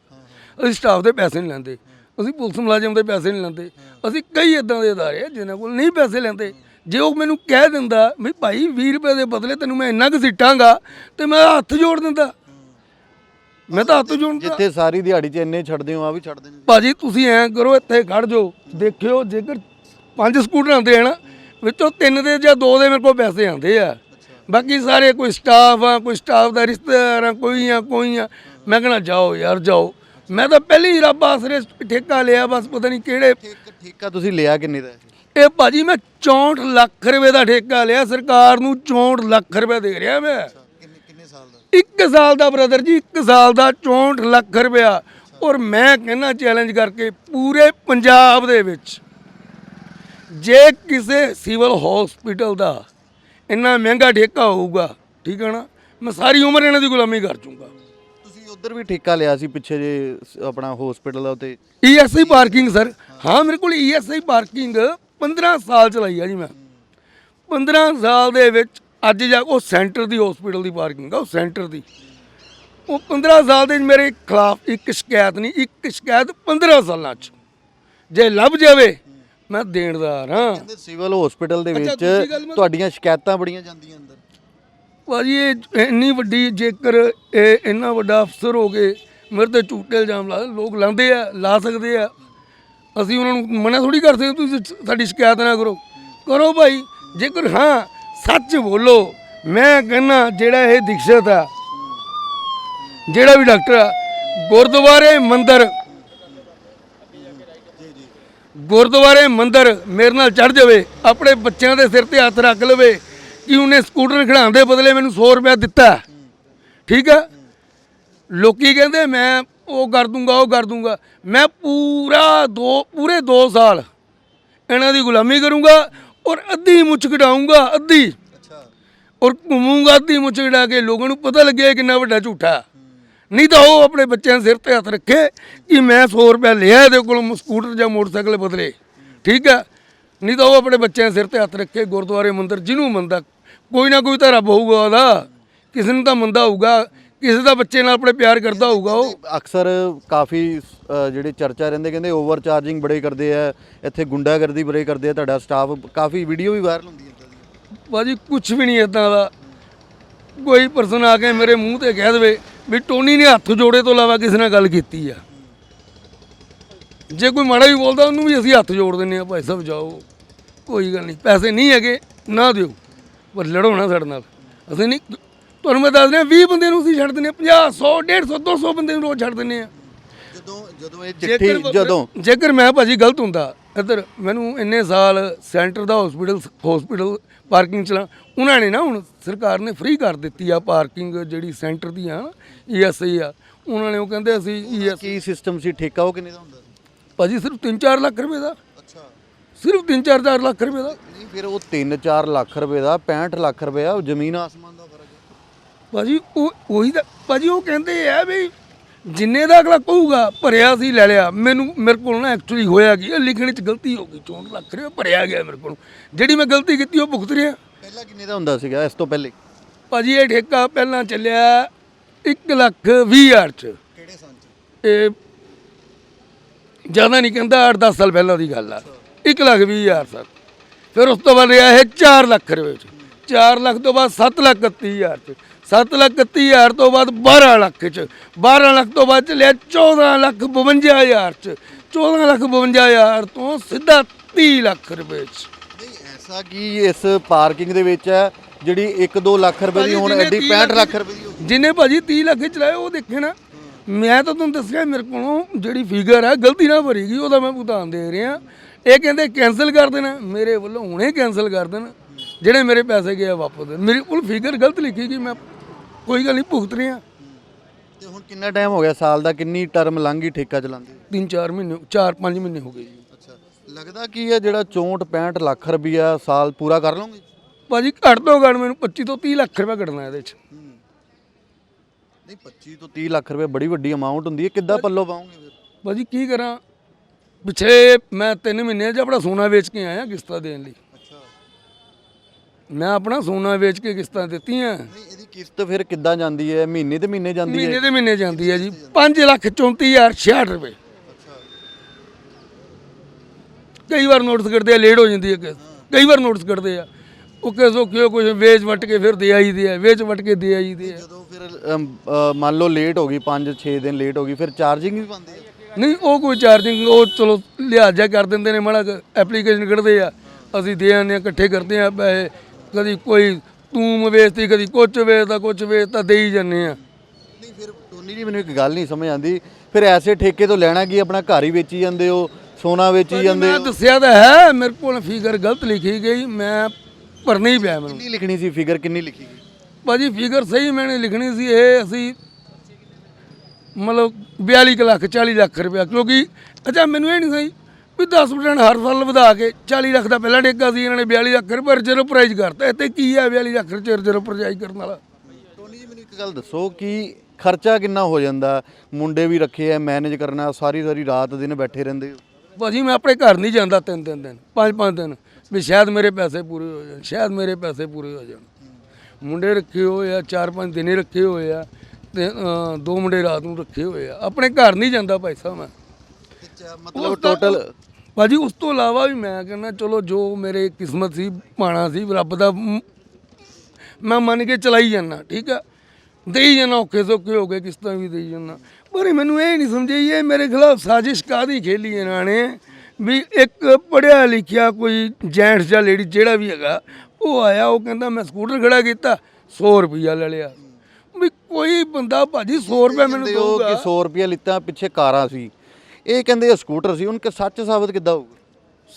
ਅਸੀਂ ਸਟਾਫ ਦੇ ਪੈਸੇ ਨਹੀਂ ਲੈਂਦੇ ਅਸੀਂ ਪੁਲਿਸ ਮੁਲਾਜ਼ਮ ਦੇ ਪੈਸੇ ਨਹੀਂ ਲੈਂਦੇ ਅਸੀਂ ਕਈ ਇਦਾਂ ਦੇ ਅਦਾਰੇ ਆ ਜਿਨ੍ਹਾਂ ਕੋਲ ਨਹੀਂ ਪੈਸੇ ਲੈਂਦੇ। ਜੇ ਉਹ ਮੈਨੂੰ ਕਹਿ ਦਿੰਦਾ ਵੀ ਭਾਈ 20 ਰੁਪਏ ਦੇ ਬਦਲੇ ਤੈਨੂੰ ਮੈਂ ਇੰਨਾ ਕੁ ਸਿੱਟਾਂਗਾ ਤੇ ਮੈਂ ਹੱਥ ਜੋੜ ਦਿੰਦਾ। ਮੈਂ ਤਾਂ ਹੱਥ ਜੋੜਦਾ। ਜਿੱਥੇ ਸਾਰੀ ਦਿਹਾੜੀ 'ਚ ਇੰਨੇ ਛੱਡਦੇ ਹੋ ਆ ਵੀ ਛੱਡ ਦੇਣੇ ਭਾਜੀ ਤੁਸੀਂ ਐਂ ਕਰੋ ਇੱਥੇ ਖੜ ਜਾਓ। ਦੇਖਿਓ ਜੇਕਰ ਪੰਜ ਸਕੂਟਰ ਆਉਂਦੇ ਹਨ ਵਿੱਚੋਂ ਤਿੰਨ ਦੇ ਜਾਂ ਦੋ ਦੇ ਮੇਰੇ ਕੋਲ ਪੈਸੇ ਆਉਂਦੇ ਆ। ਬਾਕੀ ਸਾਰੇ ਕੋਈ ਸਟਾਫ ਆ ਕੋਈ ਸਟਾਫ ਦਾ ਰਿਸ਼ਤੇਦਾਰ ਆ ਕੋਈ ਆ ਕੋਈ ਆ। ਮੈਂ ਕਹਣਾ ਜਾਓ ਯਾਰ ਜਾਓ। ਮੈਂ ਤਾਂ ਪਹਿਲੀ ਹੀ ਰੱਬ ਆਸਰੇ ਠੇਕਾ ਲਿਆ ਬਸ ਪਤਾ ਨਹੀਂ ਕਿਹੜੇ ਠੇਕਾ ਤੁਸੀਂ ਲਿਆ ਕਿੰਨੇ ਦਾ? ਹੈ? ਇਹ ਭਾਜੀ ਮੈਂ 64 ਲੱਖ ਰੁਪਏ ਦਾ ਠੇਕਾ ਲਿਆ ਸਰਕਾਰ ਨੂੰ 64 ਲੱਖ ਰੁਪਏ ਦੇ ਰਿਹਾ ਮੈਂ। ਕਿੰਨੇ ਕਿੰਨੇ ਸਾਲ ਦਾ? ਇੱਕ ਸਾਲ ਦਾ ਬ੍ਰਦਰ ਜੀ ਇੱਕ ਸਾਲ ਦਾ 64 ਲੱਖ ਰੁਪਇਆ। ਔਰ ਮੈਂ ਕਹਿੰਦਾ ਚੈਲੰਜ ਕਰਕੇ ਪੂਰੇ ਪੰਜਾਬ ਦੇ ਵਿੱਚ ਜੇ ਕਿਸੇ ਸਿਵਲ ਹਸਪੀਟਲ ਦਾ ਇੰਨਾ ਮਹਿੰਗਾ ਠੇਕਾ ਹੋਊਗਾ ਠੀਕ ਹੈ ਨਾ ਮੈਂ ਸਾਰੀ ਉਮਰ ਇਹਨਾਂ ਦੀ ਗੁਲਾਮੀ ਕਰ ਚੂੰਗਾ ਤੁਸੀਂ ਉਧਰ ਵੀ ਠੇਕਾ ਲਿਆ ਸੀ ਪਿੱਛੇ ਜੇ ਆਪਣਾ ਹਸਪੀਟਲ ਦਾ ਉਤੇ ਈਐਸਆਈ ਪਾਰਕਿੰਗ ਸਰ ਹਾਂ ਮੇਰੇ ਕੋਲ ਈਐਸਆਈ ਪਾਰਕਿੰਗ 15 ਸਾਲ ਚਲਾਈ ਆ ਜੀ ਮੈਂ। 15 ਸਾਲ ਦੇ ਵਿੱਚ ਅੱਜ ਜਾ ਉਹ ਸੈਂਟਰ ਦੀ ਹਸਪੀਟਲ ਦੀ ਪਾਰਕਿੰਗ ਆ ਉਹ ਸੈਂਟਰ ਦੀ। ਉਹ 15 ਸਾਲ ਦੇ ਮੇਰੇ ਖਿਲਾਫ ਇੱਕ ਸ਼ਿਕਾਇਤ ਨਹੀਂ ਇੱਕ ਸ਼ਿਕਾਇਤ 15 ਸਾਲਾਂ ਚ। ਜੇ ਲੱਭ ਜਾਵੇ ਮੈਂ ਦੇਣਦਾਰ ਹਾਂ। ਕਹਿੰਦੇ ਸਿਵਲ ਹਸਪੀਟਲ ਦੇ ਵਿੱਚ ਤੁਹਾਡੀਆਂ ਸ਼ਿਕਾਇਤਾਂ ਬੜੀਆਂ ਜਾਂਦੀਆਂ ਅੰਦਰ। ਭਾਜੀ ਇਹ ਇੰਨੀ ਵੱਡੀ ਜੇਕਰ ਇਹ ਇੰਨਾ ਵੱਡਾ ਅਫਸਰ ਹੋ ਗਏ ਮੇਰੇ ਤੇ ਝੂਠੇ ਇਲਜ਼ਾਮ ਲਾ ਲੋਕ ਲਾਉਂਦੇ ਆ ਲਾ ਸਕਦੇ ਆ। ਅਸੀਂ ਉਹਨਾਂ ਨੂੰ ਮਨਾ ਥੋੜੀ ਕਰ ਸਕਦੇ ਤੁਸੀਂ ਸਾਡੀ ਸ਼ਿਕਾਇਤ ਨਾ ਕਰੋ। ਕਰੋ ਭਾਈ, ਜੇਕਰ ਹਾਂ, ਸੱਚ ਬੋਲੋ, ਮੈਂ ਕਹਿੰਨਾ ਜਿਹੜਾ ਇਹ ਦਿਕਸ਼ਤ ਆ, ਜਿਹੜਾ ਵੀ ਡਾਕਟਰ ਆ, ਗੁਰਦੁਆਰੇ ਮੰਦਰ ਗੁਰਦੁਆਰੇ ਮੰਦਰ ਮੇਰੇ ਨਾਲ ਚੜ ਜਾਵੇ, ਆਪਣੇ ਬੱਚਿਆਂ ਦੇ ਸਿਰ ਤੇ ਹੱਥ ਰੱਖ ਲਵੇ, ਕਿ ਉਹਨੇ ਸਕੂਟਰ ਖੜਾਉਣ ਦੇ ਬਦਲੇ ਮੈਨੂੰ 100 ਰੁਪਏ ਦਿੱਤਾ। ਠੀਕ ਆ? ਲੋਕੀ ਕਹਿੰਦੇ, ਮੈਂ ਉਹ ਕਰ ਦੂੰਗਾ ਉਹ ਕਰ ਦੂੰਗਾ। ਮੈਂ ਪੂਰਾ ਦੋ ਪੂਰੇ 2 ਸਾਲ ਇਹਨਾਂ ਦੀ ਗੁਲਾਮੀ ਕਰੂੰਗਾ ਔਰ ਅੱਧੀ ਮੁੱਛ ਕਢਾਊਂਗਾ ਅੱਧੀ। ਅੱਛਾ। ਔਰ ਘੁੰਮੂੰਗਾ ਅੱਧੀ ਮੁੱਛ ਕਢਾ ਕੇ ਲੋਕਾਂ ਨੂੰ ਪਤਾ ਲੱਗਿਆ ਕਿੰਨਾ ਵੱਡਾ ਝੂਠਾ। ਨਹੀਂ ਤਾਂ ਉਹ ਆਪਣੇ ਬੱਚਿਆਂ ਦੇ ਸਿਰ ਤੇ ਹੱਥ ਰੱਖੇ ਕਿ ਮੈਂ 100 ਰੁਪਏ ਲਿਆ ਇਹਦੇ ਕੋਲੋਂ ਸਕੂਟਰ ਜਾਂ ਮੋਟਰਸਾਈਕਲ ਬਦਲੇ। ਠੀਕ ਹੈ ਨਹੀਂ ਤਾਂ ਉਹ ਆਪਣੇ ਬੱਚਿਆਂ ਦੇ ਸਿਰ ਤੇ ਹੱਥ ਰੱਖੇ ਗੁਰਦੁਆਰੇ ਮੰਦਰ ਜਿਹਨੂੰ ਮੰਨਦਾ। ਕੋਈ ਨਾ ਕੋਈ ਤਾਂ ਰੱਬ ਹੋਊਗਾ ਉਹਦਾ। ਕਿਸੇ ਨੂੰ ਤਾਂ ਮੰਨਦਾ ਹੋਊਗਾ ਕਿਸੇ ਦਾ ਬੱਚੇ ਨਾਲ ਆਪਣੇ ਪਿਆਰ ਕਰਦਾ ਹੋਊਗਾ ਉਹ। ਅਕਸਰ ਕਾਫੀ ਅ, ਜਿਹੜੇ ਚਰਚਾ ਰਹਿੰਦੇ ਕਹਿੰਦੇ ਓਵਰ ਚਾਰਜਿੰਗ ਬੜੇ ਕਰਦੇ ਆ ਇੱਥੇ ਗੁੰਡਾਗਰਦੀ ਬੜੇ ਕਰਦੇ ਆ ਤੁਹਾਡਾ ਸਟਾਫ ਕਾਫੀ ਵੀਡੀਓ ਵੀ ਵਾਇਰਲ ਹੁੰਦੀ ਹੈ। ਇੱਦਾਂ ਦੀਆਂ। ਭਾਜੀ ਕੁਝ ਵੀ ਨਹੀਂ ਇਦਾਂ ਦਾ। ਕੋਈ ਪਰਸਨ ਆ ਕੇ ਮੇਰੇ ਮੂੰਹ ਤੇ ਕਹਿ ਦੇਵੇ ਵੀ ਟੋਨੀ ਨੇ ਹੱਥ ਜੋੜੇ ਤੋਂ ਇਲਾਵਾ ਕਿਸੇ ਨਾਲ ਗੱਲ ਕੀਤੀ ਆ। ਜੇ ਕੋਈ ਮਾੜਾ ਵੀ ਬੋਲਦਾ ਉਹਨੂੰ ਵੀ ਅਸੀਂ ਹੱਥ ਜੋੜ ਦਿੰਨੇ ਆ ਭਾਈ ਸਾਹਿਬ ਜਾਓ। ਕੋਈ ਗੱਲ ਨਹੀਂ ਪੈਸੇ ਨਹੀਂ ਹੈਗੇ ਨਾ ਦਿਓ। ਪਰ ਲੜੋ ਨਾ ਸਾਡੇ ਨਾਲ। ਅਸੀਂ ਨਹੀਂ ਤੁਹਾਨੂੰ ਮੈਂ ਦੱਸ ਰਿਹਾ 20 ਬੰਦੇ ਨੂੰ ਅਸੀਂ ਛੱਡ ਦਿੰਨੇ 50 100 150 200 ਬੰਦੇ ਨੂੰ ਰੋਜ਼ ਛੱਡ ਦਿੰਨੇ ਆ ਜਦੋਂ ਜਦੋਂ ਇਹ ਚਿੱਠੀ ਜਦੋਂ ਜੇਕਰ ਮੈਂ ਭਾਜੀ ਗਲਤ ਹੁੰਦਾ ਇੱਧਰ ਮੈਨੂੰ ਇੰਨੇ ਸਾਲ ਸੈਂਟਰ ਦਾ ਹਸਪੀਟਲ ਹਸਪੀਟਲ ਪਾਰਕਿੰਗ ਚਲਾ ਉਹਨਾਂ ਨੇ ਨਾ ਹੁਣ ਸਰਕਾਰ ਨੇ ਫ੍ਰੀ ਕਰ ਦਿੱਤੀ ਆ ਪਾਰਕਿੰਗ ਜਿਹੜੀ ਸੈਂਟਰ ਦੀ ਆ ਈਐਸਆਈ ਆ। ਉਹਨਾਂ ਨੇ ਉਹ ਕਹਿੰਦੇ ਅਸੀਂ ਈਐਸ ਕੀ ਸਿਸਟਮ ਸੀ ਠੇਕਾ ਉਹ ਕਿੰਨੇ ਦਾ ਹੁੰਦਾ ਸੀ? ਭਾਜੀ ਸਿਰਫ 3-4 ਲੱਖ ਰੁਪਏ ਦਾ। ਅੱਛਾ। ਸਿਰਫ 3-4 ਲੱਖ ਰੁਪਏ ਦਾ। ਨਹੀਂ ਫਿਰ ਉਹ 3-4 ਲੱਖ ਰੁਪਏ ਦਾ 65 ਲੱਖ ਰੁਪਏ ਆ ਜ਼ਮੀਨ ਆਸਮਾਨ ਭਾਜੀ ਉਹ ਉਹੀ ਤਾਂ ਭਾਜੀ ਉਹ ਕਹਿੰਦੇ ਆ ਵੀ ਜਿੰਨੇ ਦਾ ਅਗਲਾ ਕਹੂਗਾ ਭਰਿਆ ਸੀ ਲੈ ਲਿਆ। ਮੈਨੂੰ ਮੇਰੇ ਕੋਲ ਨਾ ਐਕਚੁਅਲੀ ਹੋਇਆ ਕੀ ਲਿਖਣ 'ਚ ਗਲਤੀ ਹੋ ਗਈ। 64 ਲੱਖ ਰੁਪਏ ਭਰਿਆ ਗਿਆ ਮੇਰੇ ਕੋਲ। ਜਿਹੜੀ ਮੈਂ ਗਲਤੀ ਕੀਤੀ ਉਹ ਭੁਗਤ ਰਿਹਾ। ਪਹਿਲਾਂ ਕਿੰਨੇ ਦਾ ਹੁੰਦਾ ਸੀਗਾ ਇਸ ਤੋਂ ਪਹਿਲੇ? ਭਾਜੀ ਇਹ ਠੇਕਾ ਪਹਿਲਾਂ ਚੱਲਿਆ 1 ਲੱਖ 20 ਹਜ਼ਾਰ ਚ। ਕਿਹੜੇ ਸਾਲ ਚ? ਇਹ ਜ਼ਿਆਦਾ ਨਹੀਂ ਕਹਿੰਦਾ 8-10 ਸਾਲ ਪਹਿਲਾਂ ਦੀ ਗੱਲ ਆ। 1 ਲੱਖ 20 ਹਜ਼ਾਰ ਸਰ। ਫਿਰ ਉਸ ਤੋਂ ਬਾਅਦ ਰਿਹਾ ਇਹ 4 ਲੱਖ ਰੁਪਏ ਚ। 4 ਲੱਖ ਤੋਂ ਬਾਅਦ 7 ਲੱਖ 31 ਹਜ਼ਾਰ ਚ। 7 ਲੱਖ 31 ਹਜ਼ਾਰ ਤੋਂ ਬਾਅਦ 12 ਲੱਖ ਚ। 12 ਲੱਖ ਤੋਂ ਬਾਅਦ ਚੱਲਿਆ 14 ਲੱਖ 52 ਹਜ਼ਾਰ ਚ। 14 ਲੱਖ 52 ਹਜ਼ਾਰ ਤੋਂ ਸਿੱਧਾ 30 ਲੱਖ ਰੁਪਏ ਚ। ਨਹੀਂ ਐਸਾ ਕੀ ਇਸ ਪਾਰਕਿੰਗ ਦੇ ਵਿੱਚ ਹੈ ਜਿਹੜੀ 1-2 ਲੱਖ ਰੁਪਏ ਦੀ ਹੁਣ ਐਡੀ 30 65 ਲੱਖ ਰੁਪਏ ਦੀ। ਜਿਹਨੇ ਭਾਜੀ 30 ਲੱਖ ਚਲਾਏ ਉਹ ਦੇਖੇ ਨਾ। ਮੈਂ ਤਾਂ ਤੁਹਾਨੂੰ ਦੱਸਿਆ ਮੇਰੇ ਕੋਲੋਂ ਜਿਹੜੀ ਫਿਗਰ ਹੈ ਗਲਤੀ ਨਾਲ ਭਰੀ ਗਈ ਉਹਦਾ ਮੈਂ ਭੁਗਤਾਨ ਦੇ ਰਿਹਾ। ਇਹ ਕਹਿੰਦੇ ਕੈਨਸਲ ਕਰ ਦੇਣਾ। ਮੇਰੇ ਵੱਲੋਂ ਹੁਣੇ ਕੈਨਸਲ ਕਰ ਦੇਣ। ਜਿਹੜੇ ਮੇਰੇ ਪੈਸੇ ਗਏ ਵਾਪਸ। ਮੇਰੇ ਕੋਲ ਫਿਗਰ ਗਲਤ ਲਿਖੀ ਗਈ ਮੈਂ ਕੋਈ ਗੱਲ ਨਹੀਂ ਭੁਗਤ ਰਿਹਾ ਤੇ ਹੁਣ ਕਿੰਨਾ ਟਾਈਮ ਹੋ ਗਿਆ ਸਾਲ ਦਾ? ਕਿੰਨੀ ਟਰਮ ਲੰਘ ਗਈ ਠੇਕਾ ਚਲਾਉਂਦੇ ਤਿੰਨ ਚਾਰ ਮਹੀਨੇ ਚਾਰ ਪੰਜ ਮਹੀਨੇ ਹੋ ਗਏ ਜੀ। ਅੱਛਾ। ਲੱਗਦਾ ਕੀ ਹੈ ਜਿਹੜਾ 64 65 ਲੱਖ ਰੁਪਈਆ ਸਾਲ ਪੂਰਾ ਕਰ ਲਓਗੇ? ਭਾਜੀ ਘੱਟ ਤੋਂ ਘੱਟ ਮੈਨੂੰ 25 ਤੋਂ 30 ਲੱਖ ਰੁਪਏ ਕੱਢਣਾ ਇਹਦੇ 'ਚ। ਨਹੀਂ 25 ਤੋਂ 30 ਲੱਖ ਰੁਪਏ ਬੜੀ ਵੱਡੀ ਅਮਾਉਂਟ ਹੁੰਦੀ ਹੈ। ਕਿੱਦਾਂ ਪੱਲੋ ਪਾਉਂਗੇ ਫਿਰ? ਭਾਜੀ ਕੀ ਕਰਾਂ? ਪਿਛਲੇ ਮੈਂ 3 ਮਹੀਨੇ 'ਚ ਆਪਣਾ ਸੋਨਾ ਵੇਚ ਕੇ ਆਇਆ ਕਿਸ਼ਤਾਂ ਦੇਣ ਲਈ। ਅੱਛਾ। ਮੈਂ ਆਪਣਾ ਸੋਨਾ ਵੇਚ ਕੇ ਕਿਸ਼ਤਾਂ ਦਿੱਤੀਆਂ। ਨਹੀਂ ਕਿਸ਼ਤ ਫਿਰ ਕਿੱਦਾਂ ਜਾਂਦੀ ਹੈ? ਮਹੀਨੇ ਤੇ ਮਹੀਨੇ ਜਾਂਦੀ ਹੈ? ਮਹੀਨੇ ਦੇ ਮਹੀਨੇ ਜਾਂਦੀ ਹੈ ਜੀ। 5 ਲੱਖ 34066 ਰੁਪਏ। ਕਈ ਵਾਰ ਨੋਟਿਸ ਕੱਢਦੇ ਆ ਲੇਟ ਹੋ ਜਾਂਦੀ ਹੈ ਕੇਸ ਕਈ ਵਾਰ ਨੋਟਿਸ ਕੱਢਦੇ ਆ। ਉਹ ਕਿਸੋ ਕਿਉਂ ਕੁਝ ਵੇਚ ਵਟ ਕੇ ਫਿਰ ਦੇ ਆਈ ਦੇ ਆ ਵੇਚ ਵਟ ਕੇ ਦੇ ਆਈ ਦੇ ਆ ਜਦੋਂ ਫਿਰ ਮੰਨ ਲਓ ਲੇਟ ਹੋ ਗਈ 5-6 ਦਿਨ ਲੇਟ ਹੋ ਗਈ ਫਿਰ ਚਾਰਜਿੰਗ ਵੀ ਪਾਉਂਦੇ ਆ? ਨਹੀਂ ਉਹ ਕੋਈ ਚਾਰਜਿੰਗ ਉਹ ਚਲੋ ਲਿਹਾਜ਼ਾ ਕਰ ਦਿੰਦੇ ਨੇ ਮਾੜਾ ਐਪਲੀਕੇਸ਼ਨ ਕੱਢਦੇ ਆ। ਅਸੀਂ ਦੇ ਆਉਂਦੇ ਆ ਇਕੱਠੇ ਕਰਦੇ ਆ ਪੈਸੇ। ਕਦੀ ਕੋਈ ਤੂੰ ਵੇਚਦੀ ਕਦੀ ਕੁਛ ਵੇਚਦਾ ਕੁਛ ਵੇਚਦਾ ਦੇ ਹੀ ਜਾਂਦੇ ਆ। ਨਹੀਂ ਫਿਰ ਟੋਨੀ ਜੀ ਮੈਨੂੰ ਇੱਕ ਗੱਲ ਨਹੀਂ ਸਮਝ ਆਉਂਦੀ। ਫਿਰ ਐਸੇ ਠੇਕੇ ਤੋਂ ਲੈਣਾ ਕੀ ਆਪਣਾ ਘਰ ਹੀ ਵੇਚੀ ਜਾਂਦੇ ਹੋ ਸੋਨਾ ਵੇਚੀ ਜਾਂਦੇ ਮੈਂ ਹੋ। ਦੱਸਿਆ ਤਾਂ ਹੈ ਮੇਰੇ ਕੋਲ ਫਿਗਰ ਗਲਤ ਲਿਖੀ ਗਈ ਮੈਂ ਭਰਨਾ ਹੀ ਪਿਆ ਮੈਨੂੰ। ਕਿੰਨੀ ਲਿਖਣੀ ਸੀ ਫਿਗਰ? ਕਿੰਨੀ ਲਿਖੀ ਗਈ? ਭਾਜੀ ਫਿਗਰ ਸਹੀ ਮੈਨੇ ਲਿਖਣੀ ਸੀ ਇਹ ਅਸੀਂ ਮਤਲਬ 42 ਕੁ ਲੱਖ 40 ਲੱਖ ਰੁਪਇਆ ਕਿਉਂਕਿ ਅੱਛਾ ਮੈਨੂੰ ਇਹ ਨਹੀਂ ਸਹੀ ਵੀ 10% ਹਰ ਸਾਲ ਵਧਾ ਕੇ 40 ਲੱਖ ਦਾ ਪਹਿਲਾਂ ਠੇਕਾ ਸੀ ਇਹਨਾਂ ਨੇ 42 ਲੱਖ ਰੁਪਏ ਰਿਜ਼ਰਵ ਪ੍ਰਾਈਜ਼ ਕਰਤਾ। ਇੱਥੇ ਕੀ ਹੈ 42 ਲੱਖ ਰੁਪਏ ਰਿਜ਼ਰਵ ਪ੍ਰਾਈਜ਼ ਕਰਨ ਵਾਲਾ? ਟੋਨੀ ਜੀ ਮੈਨੂੰ ਇੱਕ ਗੱਲ ਦੱਸੋ ਕਿ ਖਰਚਾ ਕਿੰਨਾ ਹੋ ਜਾਂਦਾ? ਮੁੰਡੇ ਵੀ ਰੱਖੇ ਆ ਮੈਨੇਜ ਕਰਨਾ ਸਾਰੀ ਸਾਰੀ ਰਾਤ ਦਿਨ ਬੈਠੇ ਰਹਿੰਦੇ ਹੋ। ਭਾਜੀ ਮੈਂ ਆਪਣੇ ਘਰ ਨਹੀਂ ਜਾਂਦਾ ਤਿੰਨ ਤਿੰਨ ਦਿਨ ਪੰਜ ਪੰਜ ਦਿਨ। ਵੀ ਸ਼ਾਇਦ ਮੇਰੇ ਪੈਸੇ ਪੂਰੇ ਹੋ ਜਾਣ ਸ਼ਾਇਦ ਮੇਰੇ ਪੈਸੇ ਪੂਰੇ ਹੋ ਜਾਣ। ਮੁੰਡੇ ਰੱਖੇ ਹੋਏ ਆ ਚਾਰ ਪੰਜ ਦਿਨੇ ਰੱਖੇ ਹੋਏ ਆ ਤੇ ਦੋ ਮੁੰਡੇ ਰਾਤ ਨੂੰ ਰੱਖੇ ਹੋਏ ਆ। ਆਪਣੇ ਘਰ ਨਹੀਂ ਜਾਂਦਾ ਭਾਈ ਸਾਹਿਬ ਮੈਂ ਮਤਲਬ ਟੋਟਲ ਭਾਜੀ ਉਸ ਤੋਂ ਇਲਾਵਾ ਵੀ ਮੈਂ ਕਹਿੰਦਾ ਚਲੋ ਜੋ ਮੇਰੇ ਕਿਸਮਤ ਸੀ ਪਾਣਾ ਸੀ ਰੱਬ ਦਾ ਮ- ਮੰਨ ਕੇ ਚਲਾਈ ਜਾਂਦਾ ਠੀਕ ਆ। ਦੇਈ ਜਾਂਦਾ ਔਖੇ ਸੌਖੇ ਹੋ ਗਏ ਕਿਸ਼ਤਾਂ ਵੀ ਦੇਈ ਜਾਂਦਾ। ਪਰ ਮੈਨੂੰ ਇਹ ਨਹੀਂ ਸਮਝਾਈ ਇਹ ਮੇਰੇ ਖਿਲਾਫ ਸਾਜ਼ਿਸ਼ ਕਾਦੀ ਖੇਲੀ ਇਹਨਾਂ ਨੇ ਵੀ ਇੱਕ ਪੜਿਆ ਲਿਖਿਆ ਕੋਈ ਜੈਂਟਸ ਜਾਂ ਲੇਡੀ ਜਿਹੜਾ ਵੀ ਹੈਗਾ ਉਹ ਆਇਆ ਉਹ ਕਹਿੰਦਾ ਮੈਂ ਸਕੂਟਰ ਖੜਾ ਕੀਤਾ 100 ਰੁਪਈਆ ਲੈ ਲਿਆ। ਵੀ ਕੋਈ ਬੰਦਾ ਭਾਜੀ 100 ਰੁਪਏ ਮੈਨੂੰ ਹੋ ਕਿ ਦਊਗਾ 100 ਰੁਪਏ ਲਿੱਤਾ ਪਿੱਛੇ ਕਾਰਾਂ ਸੀ। ਇਹ ਕਹਿੰਦੇ ਆ ਸਕੂਟਰ ਸੀ ਉਹਨਾਂ ਕਿ ਸੱਚ ਸਾਬਤ ਕਿੱਦਾਂ ਹੋਊਗਾ?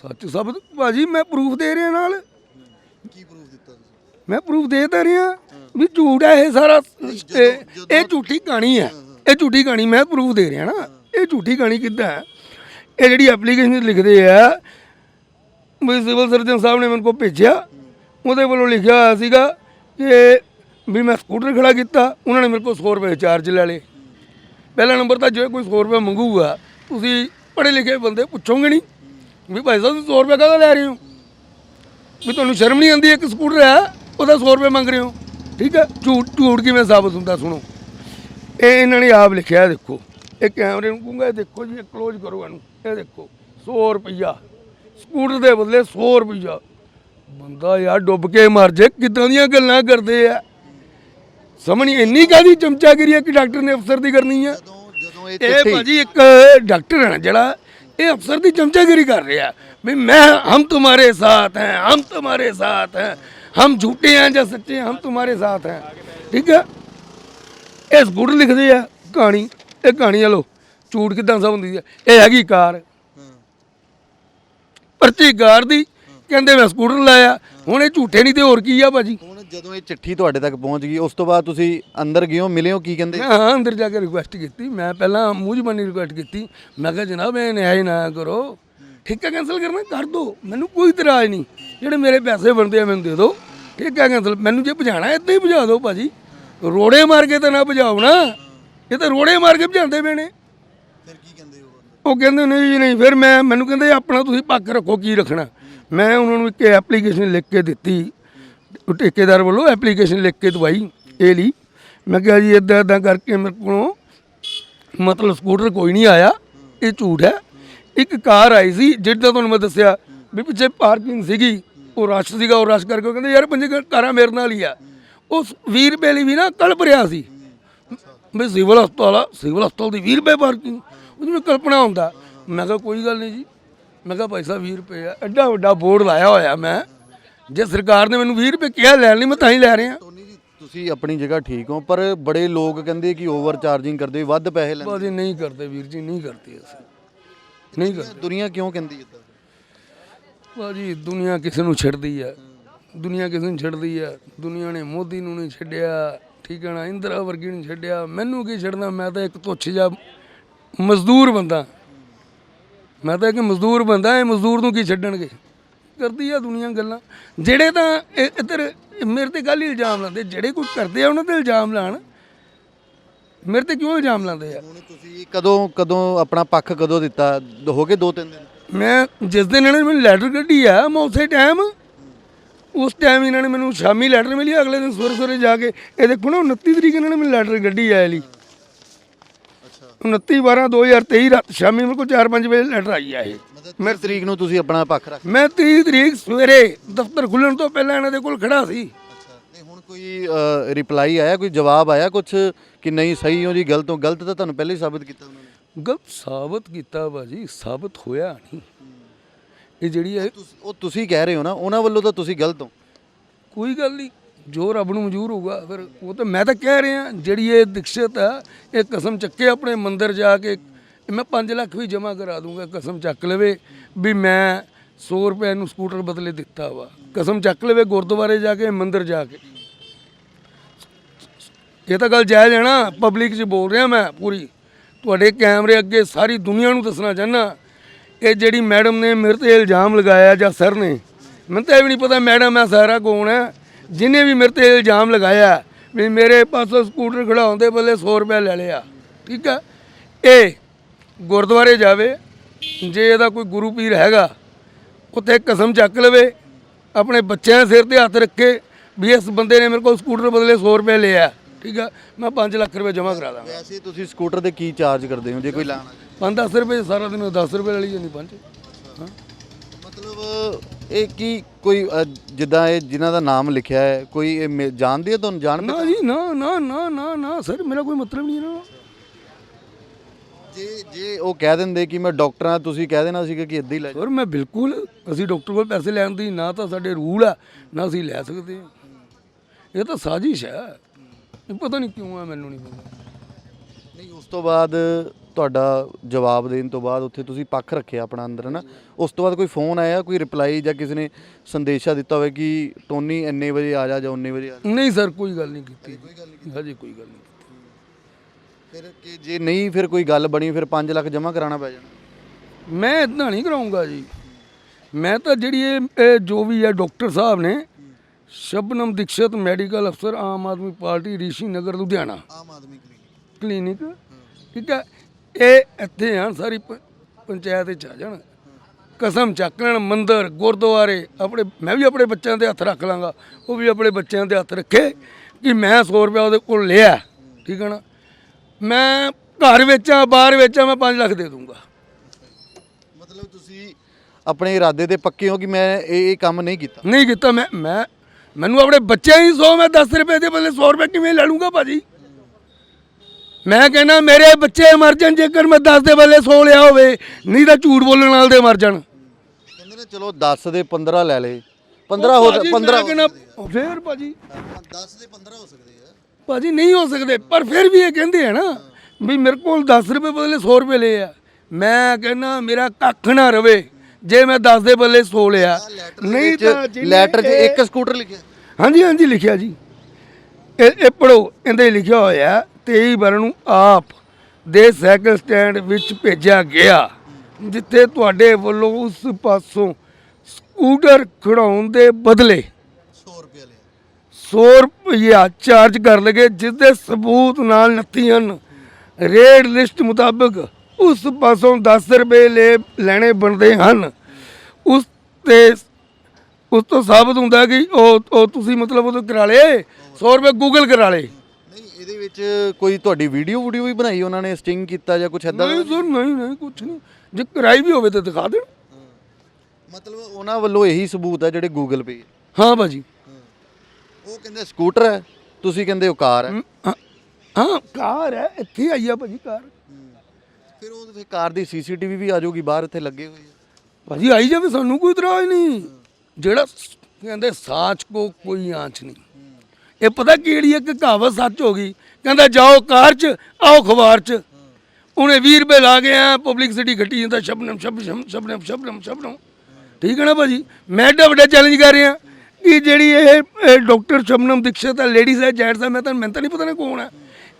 ਸੱਚ ਸਭ ਭਾਜੀ ਮੈਂ ਪ੍ਰੂਫ ਦੇ ਰਿਹਾ ਨਾਲ। ਕੀ ਪ੍ਰੂਫ ਦਿੱਤਾ ਤੁਸੀਂ? ਮੈਂ ਪ੍ਰੂਫ ਦੇ ਤਾਂ ਰਿਹਾ ਵੀ ਝੂਠ ਹੈ ਇਹ ਸਾਰਾ ਇਹ ਇਹ ਝੂਠੀ ਕਹਾਣੀ ਹੈ। ਇਹ ਝੂਠੀ ਕਹਾਣੀ ਮੈਂ ਪ੍ਰੂਫ ਦੇ ਰਿਹਾ ਨਾ। ਇਹ ਝੂਠੀ ਕਹਾਣੀ ਕਿੱਦਾਂ ਹੈ? ਇਹ ਜਿਹੜੀ ਐਪਲੀਕੇਸ਼ਨ ਲਿਖਦੇ ਆ ਵੀ ਸਿਵਲ ਸਰਜਨ ਸਾਹਿਬ ਨੇ ਮੈਨੂੰ ਕੋ ਭੇਜਿਆ ਉਹਦੇ ਵੱਲੋਂ ਲਿਖਿਆ ਹੋਇਆ ਸੀਗਾ ਕਿ ਵੀ ਮੈਂ ਸਕੂਟਰ ਖੜਾ ਕੀਤਾ ਉਹਨਾਂ ਨੇ ਮੇਰੇ ਕੋਲ 100 ਰੁਪਏ ਚਾਰਜ ਲੈ ਲਏ। ਪਹਿਲਾ ਨੰਬਰ ਤਾਂ ਜੇ ਕੋਈ 100 ਰੁਪਏ ਮੰਗੂਗਾ ਤੁਸੀਂ ਪੜ੍ਹੇ ਲਿਖੇ ਬੰਦੇ ਪੁੱਛੋਗੇ ਨਹੀਂ? ਵੀ ਭਾਈ ਸਾਹਿਬ, ਤੁਸੀਂ 100 ਰੁਪਏ ਕਾਹਦਾ ਲੈ ਰਹੇ ਹੋ? ਵੀ ਤੁਹਾਨੂੰ ਸ਼ਰਮ ਨਹੀਂ ਆਉਂਦੀ ਇੱਕ ਸਕੂਟਰ ਹੈ, ਉਹਦਾ 100 ਰੁਪਏ ਮੰਗ ਰਹੇ ਹੋ? ਠੀਕ ਹੈ, ਝੂਠ ਝੂਠ ਕਿਵੇਂ ਸਾਬਤ ਹੁੰਦਾ ਸੁਣੋ। ਇਹ ਇਹਨਾਂ ਨੇ ਆਪ ਲਿਖਿਆ ਦੇਖੋ। ਇਹ ਕੈਮਰੇ ਨੂੰ ਕਹੂੰਗਾ, ਇਹ ਦੇਖੋ ਜੀ, ਇਹ ਕਲੋਜ਼ ਕਰੋ ਇਹਨੂੰ। ਇਹ ਦੇਖੋ 100 ਰੁਪਈਆ ਸਕੂਟਰ ਦੇ ਬਦਲੇ 100 ਰੁਪਈਆ ਬੰਦਾ ਯਾਰ ਡੁੱਬ ਕੇ ਮਰ ਜੇ, ਕਿਦਾਂ ਦੀਆਂ ਗੱਲਾਂ ਕਰਦੇ ਆ? ਸਮਝ ਇੰਨੀ ਕਾਦੀ ਚਮਚਾਗਿਰੀ ਹੈ ਕਿ ਡਾਕਟਰ ਨੇ ਅਫਸਰ ਦੀ ਕਰਨੀ ਆ ਇਹ ਭਾਜੀ ਇੱਕ ਡਾਕਟਰ ਹੈ ਜਿਹੜਾ ਇਹ ਅਫਸਰ ਦੀ ਚਮਚਾਗਿਰੀ ਕਰ ਰਿਹਾ। ਵੀ ਮੈਂ ਹਮ ਤੁਹਾਡੇ ਸਾਥ ਹੈ ਹਮ ਤੁਹਾਡੇ ਸਾਥ ਹੈ ਹਮ ਝੂਠੇ ਹੈ ਜਾਂ ਸੱਚੇ ਹਮ ਤੁਹਾਡੇ ਸਾਥ ਹੈ। ਠੀਕ ਹੈ? ਇਹ ਸਕੂਟਰ ਲਿਖਦੇ ਆ ਕਹਾਣੀ ਇਹ ਕਹਾਣੀ ਆ ਵਾਲੋ ਝੂਠ ਕਿਦਾਂ ਸਭ ਹੁੰਦੀ ਹੈ ਇਹ ਹੈਗੀ ਕਾਰ। ਪਰਚੀ ਦੀ ਕਹਿੰਦੇ ਮੈਂ ਸਕੂਟਰ ਲਾਇਆ ਹੁਣ ਇਹ ਝੂਠੇ ਨਹੀਂ ਤੇ ਹੋਰ ਕੀ ਆ ਭਾਜੀ? ਜਦੋਂ ਇਹ ਚਿੱਠੀ ਤੁਹਾਡੇ ਤੱਕ ਪਹੁੰਚ ਗਈ ਉਸ ਤੋਂ ਬਾਅਦ ਤੁਸੀਂ ਅੰਦਰ ਗਏ ਹੋ ਮਿਲੇ ਹੋ ਕੀ ਕਹਿੰਦੇ? ਮੈਂ ਹਾਂ ਅੰਦਰ ਜਾ ਕੇ ਰਿਕੁਐਸਟ ਕੀਤੀ। ਮੈਂ ਪਹਿਲਾਂ ਮੂੰਹ ਜ਼ਬਾਨੀ ਰਿਕੁਐਸਟ ਕੀਤੀ। ਮੈਂ ਕਿਹਾ ਜਨਾਬ ਇਹ ਨਿਆਂ ਨਾ ਕਰੋ। ਠੇਕਾ ਕੈਂਸਲ ਕਰਨਾ ਕਰ ਦੋ। ਮੈਨੂੰ ਕੋਈ ਇਤਰਾਜ਼ ਨਹੀਂ। ਜਿਹੜੇ ਮੇਰੇ ਪੈਸੇ ਬਣਦੇ ਆ ਮੈਨੂੰ ਦੇ ਦਿਓ ਠੇਕਾ ਕੈਂਸਲ ਮੈਨੂੰ ਜੇ ਭਜਾਣਾ ਇੱਦਾਂ ਹੀ ਭਜਾ ਦਿਓ ਭਾਜੀ। ਰੋੜੇ ਮਾਰ ਕੇ ਤਾਂ ਨਾ ਭਜਾਓ ਨਾ। ਇਹ ਤਾਂ ਰੋੜੇ ਮਾਰ ਕੇ ਭਜਾਉਂਦੇ ਪਏ ਨੇ। ਫਿਰ ਕੀ ਕਹਿੰਦੇ ਉਹ ਕਹਿੰਦੇ ਨਹੀਂ ਜੀ ਨਹੀਂ ਫਿਰ ਮੈਂ ਮੈਨੂੰ ਕਹਿੰਦੇ ਆਪਣਾ ਤੁਸੀਂ ਪੱਕ ਰੱਖੋ ਕੀ ਰੱਖਣਾ। ਮੈਂ ਉਹਨਾਂ ਨੂੰ ਇੱਕ ਐਪਲੀਕੇਸ਼ਨ ਲਿਖ ਕੇ ਦਿੱਤੀ। ਉਹ ਠੇਕੇਦਾਰ ਵੱਲੋਂ ਐਪਲੀਕੇਸ਼ਨ ਲਿਖ ਕੇ ਦਵਾਈ ਇਹ ਲਈ। ਮੈਂ ਕਿਹਾ ਜੀ ਇਦਾਂ ਇਦਾਂ ਕਰਕੇ ਮੇਰੇ ਕੋਲੋਂ ਮਤਲਬ ਸਕੂਟਰ ਕੋਈ ਨਹੀਂ ਆਇਆ। ਇਹ ਝੂਠ ਹੈ। ਇੱਕ ਕਾਰ ਆਈ ਸੀ ਜਿਹੜਾ ਤੁਹਾਨੂੰ ਮੈਂ ਦੱਸਿਆ ਵੀ ਪਿੱਛੇ ਪਾਰਕਿੰਗ ਸੀਗੀ। ਉਹ ਰਸ਼ ਸੀਗਾ, ਉਹ ਰਸ਼ ਕਰਕੇ ਉਹ ਕਹਿੰਦੇ, ਯਾਰ, ਪੰਜ ਕਾਰਾਂ ਮੇਰੇ ਨਾਲ ਹੀ ਆ। ਉਸ 20 ਰੁਪਏ ਲਈ ਵੀ ਨਾ ਕਲਪ ਰਿਹਾ ਸੀ। ਵੀ ਸਿਵਲ ਹਸਪਤਾਲ ਆ, ਸਿਵਲ ਹਸਪਤਾਲ ਦੀ 20 ਰੁਪਏ ਪਾਰਕਿੰਗ। ਉਹਦੀ ਮੈਨੂੰ ਕਲਪਨਾ ਹੁੰਦਾ। ਮੈਂ ਕਿਹਾ, ਕੋਈ ਗੱਲ ਨਹੀਂ ਜੀ। ਮੈਂ ਕਿਹਾ, ਭਾਈ ਸਾਹਿਬ 20 ਰੁਪਏ ਆ। ਐਡਾ ਵੱਡਾ ਬੋਰਡ ਲਾਇਆ ਹੋਇਆ ਮੈਂ। ਜੇ ਸਰਕਾਰ ਨੇ ਮੈਨੂੰ 20 ਰੁਪਏ ਕਿਹਾ ਲੈਣ ਲਈ ਮੈਂ ਤਾਂ ਹੀ ਲੈ ਰਿਹਾ। ਜੀ ਤੁਸੀਂ ਆਪਣੀ ਜਗ੍ਹਾ ਠੀਕ ਹੋ ਪਰ ਬੜੇ ਲੋਕ ਕਹਿੰਦੇ ਕਿ ਓਵਰ ਚਾਰਜਿੰਗ ਕਰਦੇ ਵੱਧ ਪੈਸੇ ਲੈਂਦੇ। ਬਾਜੀ ਨਹੀਂ ਕਰਦੇ ਵੀਰ ਜੀ ਨਹੀਂ ਕਰਦੇ ਅਸੀਂ। ਨਹੀਂ ਕਰਦੇ। ਦੁਨੀਆ ਕਿਉਂ ਕਹਿੰਦੀ ਇਦਾਂ ਬਾਜੀ ਦੁਨੀਆ ਕਿਸੇ ਨੂੰ ਛੱਡਦੀ ਆ। ਦੁਨੀਆ ਕਿਸੇ ਨੂੰ ਛੱਡਦੀ ਆ। ਦੁਨੀਆ ਨੇ ਮੋਦੀ ਨੂੰ ਨਹੀਂ ਛੱਡਿਆ ਠੀਕ ਹੈ ਨਾ? ਇੰਦਰਾ ਵਰਗੀ ਨੂੰ ਛੱਡਿਆ। ਮੈਨੂੰ ਕੀ ਛੱਡਣਾ? ਮੈਂ ਤਾਂ ਇੱਕ ਤੁੱਛ ਜਿਹਾ ਮਜ਼ਦੂਰ ਬੰਦਾ। ਮੈਂ ਤਾਂ ਇੱਕ ਮਜ਼ਦੂਰ ਬੰਦਾ ਇਹ ਮਜ਼ਦੂਰ ਨੂੰ ਕੀ ਛੱਡਣਗੇ? ਕਰਦੀ ਆ ਦੁਨੀਆ ਗੱਲਾਂ। ਜਿਹੜੇ ਤਾਂ ਇ- ਇੱਧਰ ਮੇਰੇ ਤੇ ਗੱਲ ਹੀ ਇਲਜ਼ਾਮ ਲਾਉਂਦੇ। ਜਿਹੜੇ ਕੁਝ ਕਰਦੇ ਆ ਉਹਨਾਂ ਤੇ ਇਲਜ਼ਾਮ ਲਾਣ ਮੇਰੇ ਤੇ ਕਿਉਂ ਇਲਜ਼ਾਮ ਲਾਉਂਦੇ ਆ? ਹੁਣ ਤੁਸੀਂ ਕਦੋਂ ਕਦੋਂ ਆਪਣਾ ਪੱਖ ਕਦੋਂ ਦਿੱਤਾ? ਹੋ ਗਏ ਦੋ ਤਿੰਨ ਦਿਨ। ਮੈਂ ਜਿਸ ਦਿਨ ਇਹਨਾਂ ਨੇ ਮੈਨੂੰ ਲੈਟਰ ਕੱਢੀ ਆ ਮੈਂ ਉਸੇ ਟਾਈਮ ਉਸ ਟਾਈਮ ਇਹਨਾਂ ਨੇ ਮੈਨੂੰ ਸ਼ਾਮੀ ਲੈਟਰ ਮਿਲੀ ਅਗਲੇ ਦਿਨ ਸਵੇਰੇ ਸਵੇਰੇ ਜਾ ਕੇ। ਇਹ ਦੇਖੋ ਨਾ 29 ਤਰੀਕ ਇਹਨਾਂ ਨੇ ਮੈਨੂੰ ਲੈਟਰ ਕੱਢੀ ਆ ਲਈ 29 12 2023 ਰਾਤ ਸ਼ਾਮੀ ਮੇਰੇ ਕੋਲ 4-5 ਵਜੇ ਲੈਟਰ ਆਈ ਆ ਇਹ। ਮੇਰੀ ਤਰੀਕ ਨੂੰ ਤੁਸੀਂ ਆਪਣਾ ਪੱਖ ਰੱਖ ਮੈਂ 30 ਤਰੀਕ ਸਵੇਰੇ ਦਫ਼ਤਰ ਖੁੱਲਣ ਤੋਂ ਪਹਿਲਾਂ ਇਹਨਾਂ ਦੇ ਕੋਲ ਖੜਾ ਸੀ। ਹੁਣ ਕੋਈ ਰਿਪਲਾਈ ਆਇਆ ਕੋਈ ਜਵਾਬ ਆਇਆ ਕੁਝ ਕਿ ਨਹੀਂ ਸਹੀ ਹੋ ਜੀ ਗਲਤ ਹੋ ਗਲਤ ਤਾਂ ਤੁਹਾਨੂੰ ਪਹਿਲੇ ਹੀ ਸਾਬਤ ਕੀਤਾ ਉਹਨਾਂ ਨੇ? ਗਲਤ ਸਾਬਤ ਕੀਤਾ ਬਾਜੀ ਸਾਬਤ ਹੋਇਆ ਨਹੀਂ। ਇਹ ਜਿਹੜੀ ਹੈ ਉਹ ਤੁਸੀਂ ਕਹਿ ਰਹੇ ਹੋ ਨਾ ਉਹਨਾਂ ਵੱਲੋਂ ਤਾਂ ਤੁਸੀਂ ਗਲਤ ਹੋ। ਕੋਈ ਗੱਲ ਨਹੀਂ। ਜੋ ਰੱਬ ਨੂੰ ਮਨਜ਼ੂਰ ਹੋਊਗਾ, ਫਿਰ ਉਹ ਤਾਂ ਮੈਂ ਤਾਂ ਕਹਿ ਰਿਹਾ, ਜਿਹੜੀ ਇਹ ਦੀਕਸ਼ਤ ਆ, ਇਹ ਕਸਮ ਚੱਕੇ ਆਪਣੇ ਮੰਦਰ ਜਾ ਕੇ, ਮੈਂ 5 ਲੱਖ ਵੀ ਜਮ੍ਹਾਂ ਕਰਾ ਦੂੰਗਾ, ਕਸਮ ਚੱਕ ਲਵੇ ਵੀ ਮੈਂ 100 ਰੁਪਏ ਨੂੰ ਸਕੂਟਰ ਬਦਲੇ ਦਿੱਤਾ ਵਾ। ਕਸਮ ਚੱਕ ਲਵੇ ਗੁਰਦੁਆਰੇ ਜਾ ਕੇ, ਮੰਦਰ ਜਾ ਕੇ। ਇਹ ਤਾਂ ਗੱਲ ਜਾਇਜ਼ ਹੈ ਨਾ ਪਬਲਿਕ 'ਚ ਬੋਲ ਰਿਹਾ ਮੈਂ ਪੂਰੀ। ਤੁਹਾਡੇ ਕੈਮਰੇ ਅੱਗੇ ਸਾਰੀ ਦੁਨੀਆ ਨੂੰ ਦੱਸਣਾ ਚਾਹੁੰਦਾ, ਇਹ ਜਿਹੜੀ ਮੈਡਮ ਨੇ ਮੇਰੇ ਤੇ ਇਲਜ਼ਾਮ ਲਗਾਇਆ ਜਾਂ ਸਰ ਨੇ, ਮੈਨੂੰ ਤਾਂ ਇਹ ਵੀ ਨਹੀਂ ਪਤਾ ਮੈਡਮ ਹੈ ਸਾਰਾ ਕੌਣ ਹੈ ਜਿਹਨੇ ਵੀ ਮੇਰੇ ਤੇ ਇਲਜ਼ਾਮ ਲਗਾਇਆ ਵੀ ਮੇਰੇ ਪਾਸੋਂ ਸਕੂਟਰ ਖੜਾਉਣ ਦੇ ਬਦਲੇ 100 ਰੁਪਏ ਲੈ ਲਿਆ ਠੀਕ ਹੈ ਇਹ ਗੁਰਦੁਆਰੇ ਜਾਵੇ ਜੇ ਇਹਦਾ ਕੋਈ ਗੁਰੂ ਪੀਰ ਹੈਗਾ ਉੱਥੇ ਕਸਮ ਚੱਕ ਲਵੇ ਆਪਣੇ ਬੱਚਿਆਂ ਦੇ ਸਿਰ ਤੇ ਹੱਥ ਰੱਖੇ ਵੀ ਇਸ ਬੰਦੇ ਨੇ ਮੇਰੇ ਕੋਲ ਸਕੂਟਰ ਬਦਲੇ 100 ਰੁਪਏ ਲਿਆ ਠੀਕ ਆ? ਮੈਂ 5 ਲੱਖ ਰੁਪਏ ਜਮ੍ਹਾਂ ਕਰਾ ਦਾਂਗਾ। ਵੈਸੇ ਤੁਸੀਂ ਸਕੂਟਰ ਦੇ ਕੀ ਚਾਰਜ ਕਰਦੇ ਹੋ? ਜੇ ਕੋਈ ਲਾਣਾ 5-10 ਰੁਪਏ ਸਾਰਾ ਦਿਨ 10 ਰੁਪਏ ਲਈ ਜਾਂਦੀ ਪੰਜ। ਮਤਲਬ ਇਹ ਕੀ ਕੋਈ ਅ, ਜਿੱਦਾਂ ਇਹ ਜਿਨ੍ਹਾਂ ਦਾ ਨਾਮ ਲਿਖਿਆ ਹੈ ਕੋਈ ਇਹ ਮੇ- ਜਾਣਦੀ ਹੈ ਤੁਹਾਨੂੰ ਜਾਣ ਨਾ ਜੀ ਨਾ ਨਾ ਨਾ ਨਾ ਨਾ ਸਰ ਮੇਰਾ ਕੋਈ ਮਤਲਬ ਨਹੀਂ ਨਾ ਜੇ ਜੇ ਉਹ ਕਹਿ ਦਿੰਦੇ ਕਿ ਮੈਂ ਡਾਕਟਰ ਹਾਂ ਤੁਸੀਂ ਕਹਿ ਦੇਣਾ ਸੀਗਾ ਕਿ ਇੱਦਾਂ ਹੀ ਲੈ ਜਾਓ। ਸਰ ਮੈਂ ਬਿਲਕੁਲ ਅਸੀਂ ਡਾਕਟਰ ਕੋਲ ਪੈਸੇ ਲੈਣ ਦੀ ਨਾ ਤਾਂ ਸਾਡੇ ਰੂਲ ਆ ਨਾ ਅਸੀਂ ਲੈ ਸਕਦੇ ਹਾਂ। ਇਹ ਤਾਂ ਸਾਜ਼ਿਸ਼ ਹੈ। ਇਹ ਪਤਾ ਨਹੀਂ ਕਿਉਂ ਆ ਮੈਨੂੰ ਨਹੀਂ ਪਤਾ। ਨਹੀਂ ਉਸ ਤੋਂ ਬਾਅਦ ਤੁਹਾਡਾ ਜਵਾਬ ਦੇਣ ਤੋਂ ਬਾਅਦ ਉੱਥੇ ਤੁਸੀਂ ਪੱਖ ਰੱਖਿਆ ਆਪਣਾ ਅੰਦਰ ਨਾ ਉਸ ਤੋਂ ਬਾਅਦ ਕੋਈ ਫੋਨ ਆਇਆ ਕੋਈ ਰਿਪਲਾਈ ਜਾਂ ਕਿਸੇ ਨੇ ਸੰਦੇਸ਼ਾ ਦਿੱਤਾ ਹੋਵੇ ਕਿ ਟੋਨੀ ਇੰਨੇ ਵਜੇ ਆ ਜਾ ਜਾਂ ਉਨੇ ਵਜੇ ਆ ਜਾ ਨਹੀਂ ਸਰ ਕੋਈ ਗੱਲ ਨਹੀਂ ਕੀਤੀ ਹਜੇ ਕੋਈ ਗੱਲ ਨਹੀਂ ਕੀਤੀ। ਫਿਰ ਕਿ ਜੇ ਨਹੀਂ ਫਿਰ ਕੋਈ ਗੱਲ ਬਣੀ ਫਿਰ 5 ਲੱਖ ਜਮ੍ਹਾਂ ਕਰਾਉਣਾ ਪੈ ਜਾਣਾ। ਮੈਂ ਇਦਾਂ ਨਹੀਂ ਕਰਾਉਂਗਾ ਜੀ। ਮੈਂ ਤਾਂ ਜਿਹੜੀ ਇਹ ਇਹ ਜੋ ਵੀ ਹੈ ਡਾਕਟਰ ਸਾਹਿਬ ਨੇ ਸ਼ਬਨਮ ਦੀਕਸ਼ਤ ਮੈਡੀਕਲ ਅਫਸਰ Aam Aadmi party Rishi Nagar Ludhiana. Aam Aadmi clinic. Clinic. ਠੀਕ ਹੈ? ਇਹ ਇੱਥੇ ਆਣ ਸਾਰੀ ਪ- ਪੰਚਾਇਤ ਵਿੱਚ ਆ ਜਾਣ। ਕਸਮ ਚੱਕ ਲੈਣ ਮੰਦਰ ਗੁਰਦੁਆਰੇ ਆਪਣੇ ਮੈਂ ਵੀ ਆਪਣੇ ਬੱਚਿਆਂ ਦੇ ਹੱਥ ਰੱਖ ਲਾਂਗਾ। ਉਹ ਵੀ ਆਪਣੇ ਬੱਚਿਆਂ ਦੇ ਹੱਥ ਰੱਖੇ ਕਿ ਮੈਂ 100 ਰੁਪਇਆ ਉਹਦੇ ਕੋਲ ਲਿਆ। ਠੀਕ ਹੈ ਨਾ? ਮੈਂ ਘਰ ਵੇਚਾਂ ਬਾਹਰ ਵੇਚਾਂ ਮੈਂ 5 ਲੱਖ ਦੇ ਦੂੰਗਾ। ਮਤਲਬ ਤੁਸੀਂ ਆਪਣੇ ਇਰਾਦੇ ਤੇ ਪੱਕੇ ਹੋ ਕਿ ਮੈਂ ਇਹ ਇਹ ਕੰਮ ਨਹੀਂ ਕੀਤਾ? ਨਹੀਂ ਕੀਤਾ ਮੈਂ ਮੈਂ ਮੈਨੂੰ ਆਪਣੇ ਬੱਚਿਆਂ ਹੀ 100 ਮੈਂ 10 ਰੁਪਏ ਦੇ ਬਦਲੇ 100 ਰੁਪਏ ਕਿਵੇਂ ਲੈ ਲੂੰਗਾ ਭਾਜੀ? ਮੈਂ ਕਹਿੰਦਾ ਮੇਰੇ ਬੱਚੇ ਮਰ ਜਾਣ ਜੇਕਰ ਮੈਂ 10 ਦੇ ਬਦਲੇ 100 ਲਿਆ ਹੋਵੇ ਨਹੀਂ ਤਾਂ ਝੂਠ ਬੋਲਣ ਨਾਲ ਦੇ ਮਰ ਜਾਣ। ਕਹਿੰਦੇ ਨੇ ਚਲੋ 10 ਦੇ 15 ਲੈ ਲੇ 15 ਹੋ ਭਾਜੀ, 15 ਮੈਂ ਕਹਿੰਦਾ ਫੇਰ ਭਾਜੀ। 10 ਦੇ 15 ਹੋ ਸਕਦੇ ਆ। ਭਾਜੀ ਨਹੀਂ ਹੋ ਸਕਦੇ ਪਰ ਫਿਰ ਵੀ ਇਹ ਕਹਿੰਦੇ ਆ ਨਾ ਵੀ ਮੇਰੇ ਕੋਲ 10 ਰੁਪਏ ਬਦਲੇ 100 ਰੁਪਏ ਲਏ ਆ। ਮੈਂ ਕਹਿੰਦਾ ਮੇਰਾ ਕੱਖ ਨਾ ਰਵੇ ਜੇ ਮੈਂ 10 ਦੇ ਬਦਲੇ 100 ਲਿਆ ਨਹੀਂ ਤਾਂ ਲੈਟਰ 'ਚ ਇੱਕ ਸਕੂਟਰ ਲਿਖਿਆ। ਹਾਂਜੀ ਹਾਂਜੀ ਲਿਖਿਆ ਜੀ। ਇਹ ਇਹ ਪੜੋ ਇਹਦੇ ਲਿਖਿਆ ਹੋਇਆ 23 ਬਰਨ ਨੂੰ ਆਪ ਦੇ ਸਾਈਕਲ ਸਟੈਂਡ ਵਿੱਚ ਭੇਜਿਆ ਗਿਆ ਜਿੱਥੇ ਤੁਹਾਡੇ ਵੱਲੋਂ ਉਸ ਪਾਸੋਂ ਸਕੂਟਰ ਖੜਾਉਣ ਦੇ ਬਦਲੇ 100 ਰੁਪਏ ਲਿਆ। 100 ਰੁਪਇਆ ਚਾਰਜ ਕਰ ਲਗੇ ਜਿਸ ਦੇ ਸਬੂਤ ਨਾਲ ਨੱਤੀ ਹਨ। ਰੇਡ ਲਿਸਟ ਮੁਤਾਬਕ ਉਸ ਪਾਸੋਂ 10 ਰੁਪਏ ਲੈ ਲੈਣੇ ਬਣਦੇ ਹਨ। ਉਸ ਤੇ ਉਸ ਤੋਂ ਸਾਬਤ ਹੁੰਦਾ ਕਿ ਉਹ ਉਹ ਤੁਸੀਂ ਮਤਲਬ ਉਹ ਕਰਾ ਲਏ? 100 ਰੁਪਏ ਗੂਗਲ ਕਰਾ ਲਏ। ਇਹਦੇ ਵਿੱਚ ਕੋਈ ਤੁਹਾਡੀ ਵੀਡੀਓ ਵੀਡੀਓ ਵੀ ਬਣਾਈ ਉਹਨਾਂ ਨੇ ਸਟਿੰਗ ਕੀਤਾ ਜਾਂ ਕੁਝ ਐਦਾਂ ਨਹੀਂ ਸਰ ਨਹੀਂ ਨਹੀਂ ਕੁਝ ਨਹੀਂ। ਜੇ ਕਰਾਈ ਵੀ ਹੋਵੇ ਤਾਂ ਦਿਖਾ ਦੇਣ। ਮਤਲਬ ਉਹਨਾਂ ਵੱਲੋਂ ਇਹੀ ਸਬੂਤ ਹੈ ਜਿਹੜੇ ਗੂਗਲ ਪੇ ਹਾਂ ਭਾਜੀ। ਉਹ ਕਹਿੰਦੇ ਸਕੂਟਰ ਹੈ ਤੁਸੀਂ ਕਹਿੰਦੇ ਉਹ ਕਾਰ ਹੈ ਹਾਂ, ਕਾਰ ਹੈ ਇੱਥੇ ਆਈ ਆ ਭਾਜੀ ਕਾਰ। ਫਿਰ ਉਹ ਫਿਰ ਕਾਰ ਦੀ ਸੀਸੀਟੀਵੀ ਵੀ ਆ ਜਾਊਗੀ ਬਾਹਰ ਇੱਥੇ ਲੱਗੇ ਹੋਏ ਭਾਜੀ ਆਈ ਜਾਵੇ ਸਾਨੂੰ ਕੋਈ ਇਤਰਾਜ਼ ਨਹੀਂ। ਜਿਹੜਾ ਕਹਿੰਦੇ ਸਾਚ ਕੋ ਕੋਈ ਆਂਚ ਨਹੀਂ। ਇਹ ਪਤਾ ਕਿਹੜੀ ਇੱਕ ਕਹਾਵਤ ਸੱਚ ਹੋ ਗਈ? ਕਹਿੰਦਾ, ਜਾਓ ਕਾਰ ਚ, ਆਓ ਅਖਬਾਰ ਚ। ਉਹਨੇ 20 ਰੁਪਏ ਲਾ ਕੇ ਆ ਪਬਲਿਸਿਟੀ ਘਟੀ ਜਾਂਦਾ, ਸ਼ਬਨਮ, ਸ਼ਬ ਸ਼ਬਨਮ ਸ਼ਬਨਮ ਸ਼ਬਨਮ। ਠੀਕ ਹੈ ਨਾ ਭਾਜੀ? ਮੈਂ ਐਡਾ ਵੱਡਾ ਚੈਲੰਜ ਕਰ ਰਿਹਾ ਕਿ ਜਿਹੜੀ ਇਹ ਡਾਕਟਰ ਸ਼ਬਨਮ ਦੀਕਸ਼ਤ ਹੈ ਲੇਡੀਜ਼ ਹੈ ਜੈਂਟਸ ਹੈ, ਮੈਂ ਤਾਂ, ਮੈਨੂੰ ਤਾਂ ਨਹੀਂ ਪਤਾ ਨਾ ਕੌਣ ਹੈ।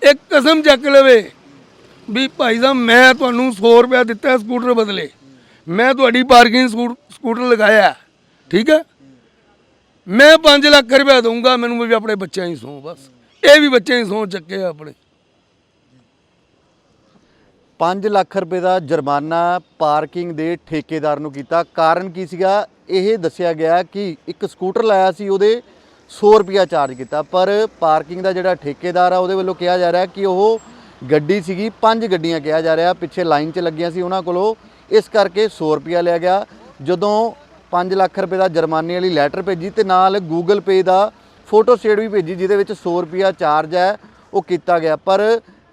ਇੱਕ ਕਸਮ ਚੱਕ ਲਵੇ ਵੀ ਭਾਈ ਸਾਹਿਬ, ਮੈਂ ਤੁਹਾਨੂੰ 100 ਰੁਪਇਆ ਦਿੱਤਾ ਸਕੂਟਰ ਬਦਲੇ। ਮੈਂ ਤੁਹਾਡੀ ਪਾਰਕਿੰਗ ਸਕੂਟਰ ਲਗਾਇਆ। ਠੀਕ ਹੈ? ਮੈਂ 5 ਲੱਖ ਰੁਪਇਆ ਦਊਂਗਾ, ਮੈਨੂੰ ਵੀ ਆਪਣੇ ਬੱਚਿਆਂ ਹੀ ਸੌਂ ਬਸ। ਇਹ ਵੀ ਬੱਚੇ ਹੀ ਸੌਂ ਚੱਕੇ ਆ ਆਪਣੇ। 5 ਲੱਖ ਰੁਪਏ ਦਾ ਜੁਰਮਾਨਾ ਪਾਰਕਿੰਗ ਦੇ ਠੇਕੇਦਾਰ ਨੂੰ ਕੀਤਾ। ਕਾਰਨ ਕੀ ਸੀਗਾ? ਇਹ ਦੱਸਿਆ ਗਿਆ ਕਿ ਇੱਕ ਸਕੂਟਰ ਲਾਇਆ ਸੀ, ਉਹਦੇ 100 ਰੁਪਿਆ ਚਾਰਜ ਕੀਤਾ। ਪਰ ਪਾਰਕਿੰਗ ਦਾ ਜਿਹੜਾ ਠੇਕੇਦਾਰ ਆ, ਉਹਦੇ ਵੱਲੋਂ ਕਿਹਾ ਜਾ ਰਿਹਾ ਕਿ ਉਹ ਗੱਡੀ ਸੀਗੀ, ਪੰਜ ਗੱਡੀਆਂ ਕਿਹਾ ਜਾ ਰਿਹਾ। ਪਿੱਛੇ ਲਾਈਨ 'ਚ ਲੱਗੀਆਂ ਸੀ ਉਹਨਾਂ ਕੋਲੋਂ। ਇਸ ਕਰਕੇ 100 ਰੁਪਿਆ ਲਿਆ ਗਿਆ। ਜਦੋਂ 5 ਲੱਖ ਰੁਪਏ ਦਾ ਜੁਰਮਾਨੇ ਵਾਲੀ ਲੈਟਰ ਭੇਜੀ ਤੇ ਨਾਲ ਗੂਗਲ ਪੇ ਦਾ ਫੋਟੋ ਸਟੇਟ ਵੀ ਭੇਜੀ ਜਿਹਦੇ ਵਿੱਚ 100 ਰੁਪਿਆ ਚਾਰਜ ਹੈ ਉਹ ਕੀਤਾ ਗਿਆ। ਪਰ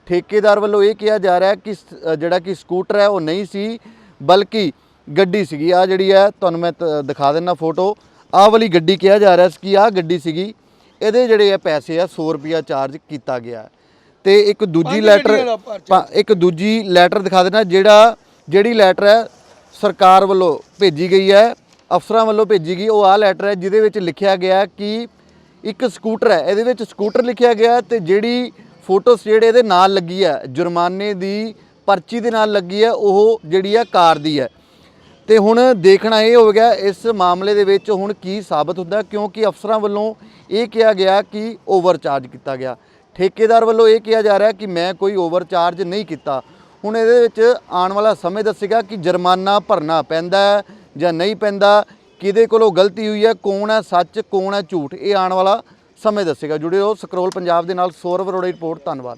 ਠੇਕੇਦਾਰ ਵੱਲੋਂ ਇਹ ਕਿਹਾ ਜਾ ਰਿਹਾ ਕਿ ਜਿਹੜਾ ਕਿ ਸਕੂਟਰ ਹੈ ਉਹ ਨਹੀਂ ਸੀ ਬਲਕਿ ਗੱਡੀ ਸੀਗੀ। ਆ ਜਿਹੜੀ ਹੈ ਤੁਹਾਨੂੰ ਮੈਂ ਦਿਖਾ ਦਿੰਦਾ ਫੋਟੋ ਆਹ ਵਾਲੀ ਗੱਡੀ ਕਿਹਾ ਜਾ ਰਿਹਾ ਸੀ ਕਿ ਆਹ ਗੱਡੀ ਸੀਗੀ ਇਹਦੇ ਜਿਹੜੇ ਆ ਪੈਸੇ ਆ 100 ਰੁਪਿਆ ਚਾਰਜ ਕੀਤਾ ਗਿਆ। ਤੇ ਇੱਕ ਦੂਜੀ ਪੰਜ ਲੈਟਰ ਇੱਕ ਦੂਜੀ ਲੈਟਰ ਦਿਖਾ ਦੇਣਾ ਜਿਹੜਾ ਜਿਹੜੀ ਲੈਟਰ ਹੈ ਸਰਕਾਰ ਵੱਲੋਂ ਭੇਜੀ ਗਈ ਹੈ। ਅਫਸਰਾਂ ਵੱਲੋਂ ਭੇਜੀ ਗਈ। ਉਹ ਆਹ ਲੈਟਰ ਹੈ ਜਿਹਦੇ ਵਿੱਚ ਲਿਖਿਆ ਗਿਆ ਕਿ ਇੱਕ ਸਕੂਟਰ ਹੈ। ਇਹਦੇ ਵਿੱਚ ਸਕੂਟਰ ਲਿਖਿਆ ਗਿਆ ਹੈ ਤੇ ਜਿਹੜੀ ਫੋਟੋਸ ਜਿਹੜੇ ਇਹਦੇ ਨਾਲ ਲੱਗੀ ਹੈ, ਜੁਰਮਾਨੇ ਦੀ ਪਰਚੀ ਦੇ ਨਾਲ ਲੱਗੀ ਹੈ, ਉਹ ਜਿਹੜੀ ਹੈ ਕਾਰ ਦੀ ਹੈ। ਤੇ ਹੁਣ ਦੇਖਣਾ ਇਹ ਹੋ ਗਿਆ ਇਸ ਮਾਮਲੇ ਦੇ ਵਿੱਚ ਹੁਣ ਕੀ ਸਾਬਤ ਹੁੰਦਾ, ਕਿਉਂਕਿ ਅਫਸਰਾਂ ਵੱਲੋਂ ਇਹ ਕਿਹਾ ਗਿਆ ਕਿ ਓਵਰਚਾਰਜ ਕੀਤਾ ਗਿਆ। ਠੇਕੇਦਾਰ ਵੱਲੋਂ ਇਹ ਕਿਹਾ ਜਾ ਰਿਹਾ ਕਿ ਮੈਂ ਕੋਈ ਓਵਰਚਾਰਜ ਨਹੀਂ ਕੀਤਾ। ਹੁਣ ਇਹਦੇ ਵਿੱਚ ਆਉਣ ਵਾਲਾ ਸਮੇਂ ਦੱਸੇਗਾ ਕਿ ਜੁਰਮਾਨਾ ਭਰਨਾ ਪੈਂਦਾ ਜਾਂ ਨਹੀਂ ਪੈਂਦਾ, ਕਿਹਦੇ ਕੋਲੋਂ ਗਲਤੀ ਹੋਈ ਹੈ, ਕੌਣ ਹੈ, ਸੱਚ, ਕੌਣ ਹੈ, ਝੂਠ, ਇਹ ਆਉਣ ਵਾਲਾ ਸਮੇਂ ਦੱਸੇਗਾ। ਜੁੜੇ ਰਹੋ ਸਕਰੋਲ ਪੰਜਾਬ ਦੇ ਨਾਲ, ਸੌਰਵ ਅਰੋੜਾ ਰਿਪੋਰਟ, ਧੰਨਵਾਦ।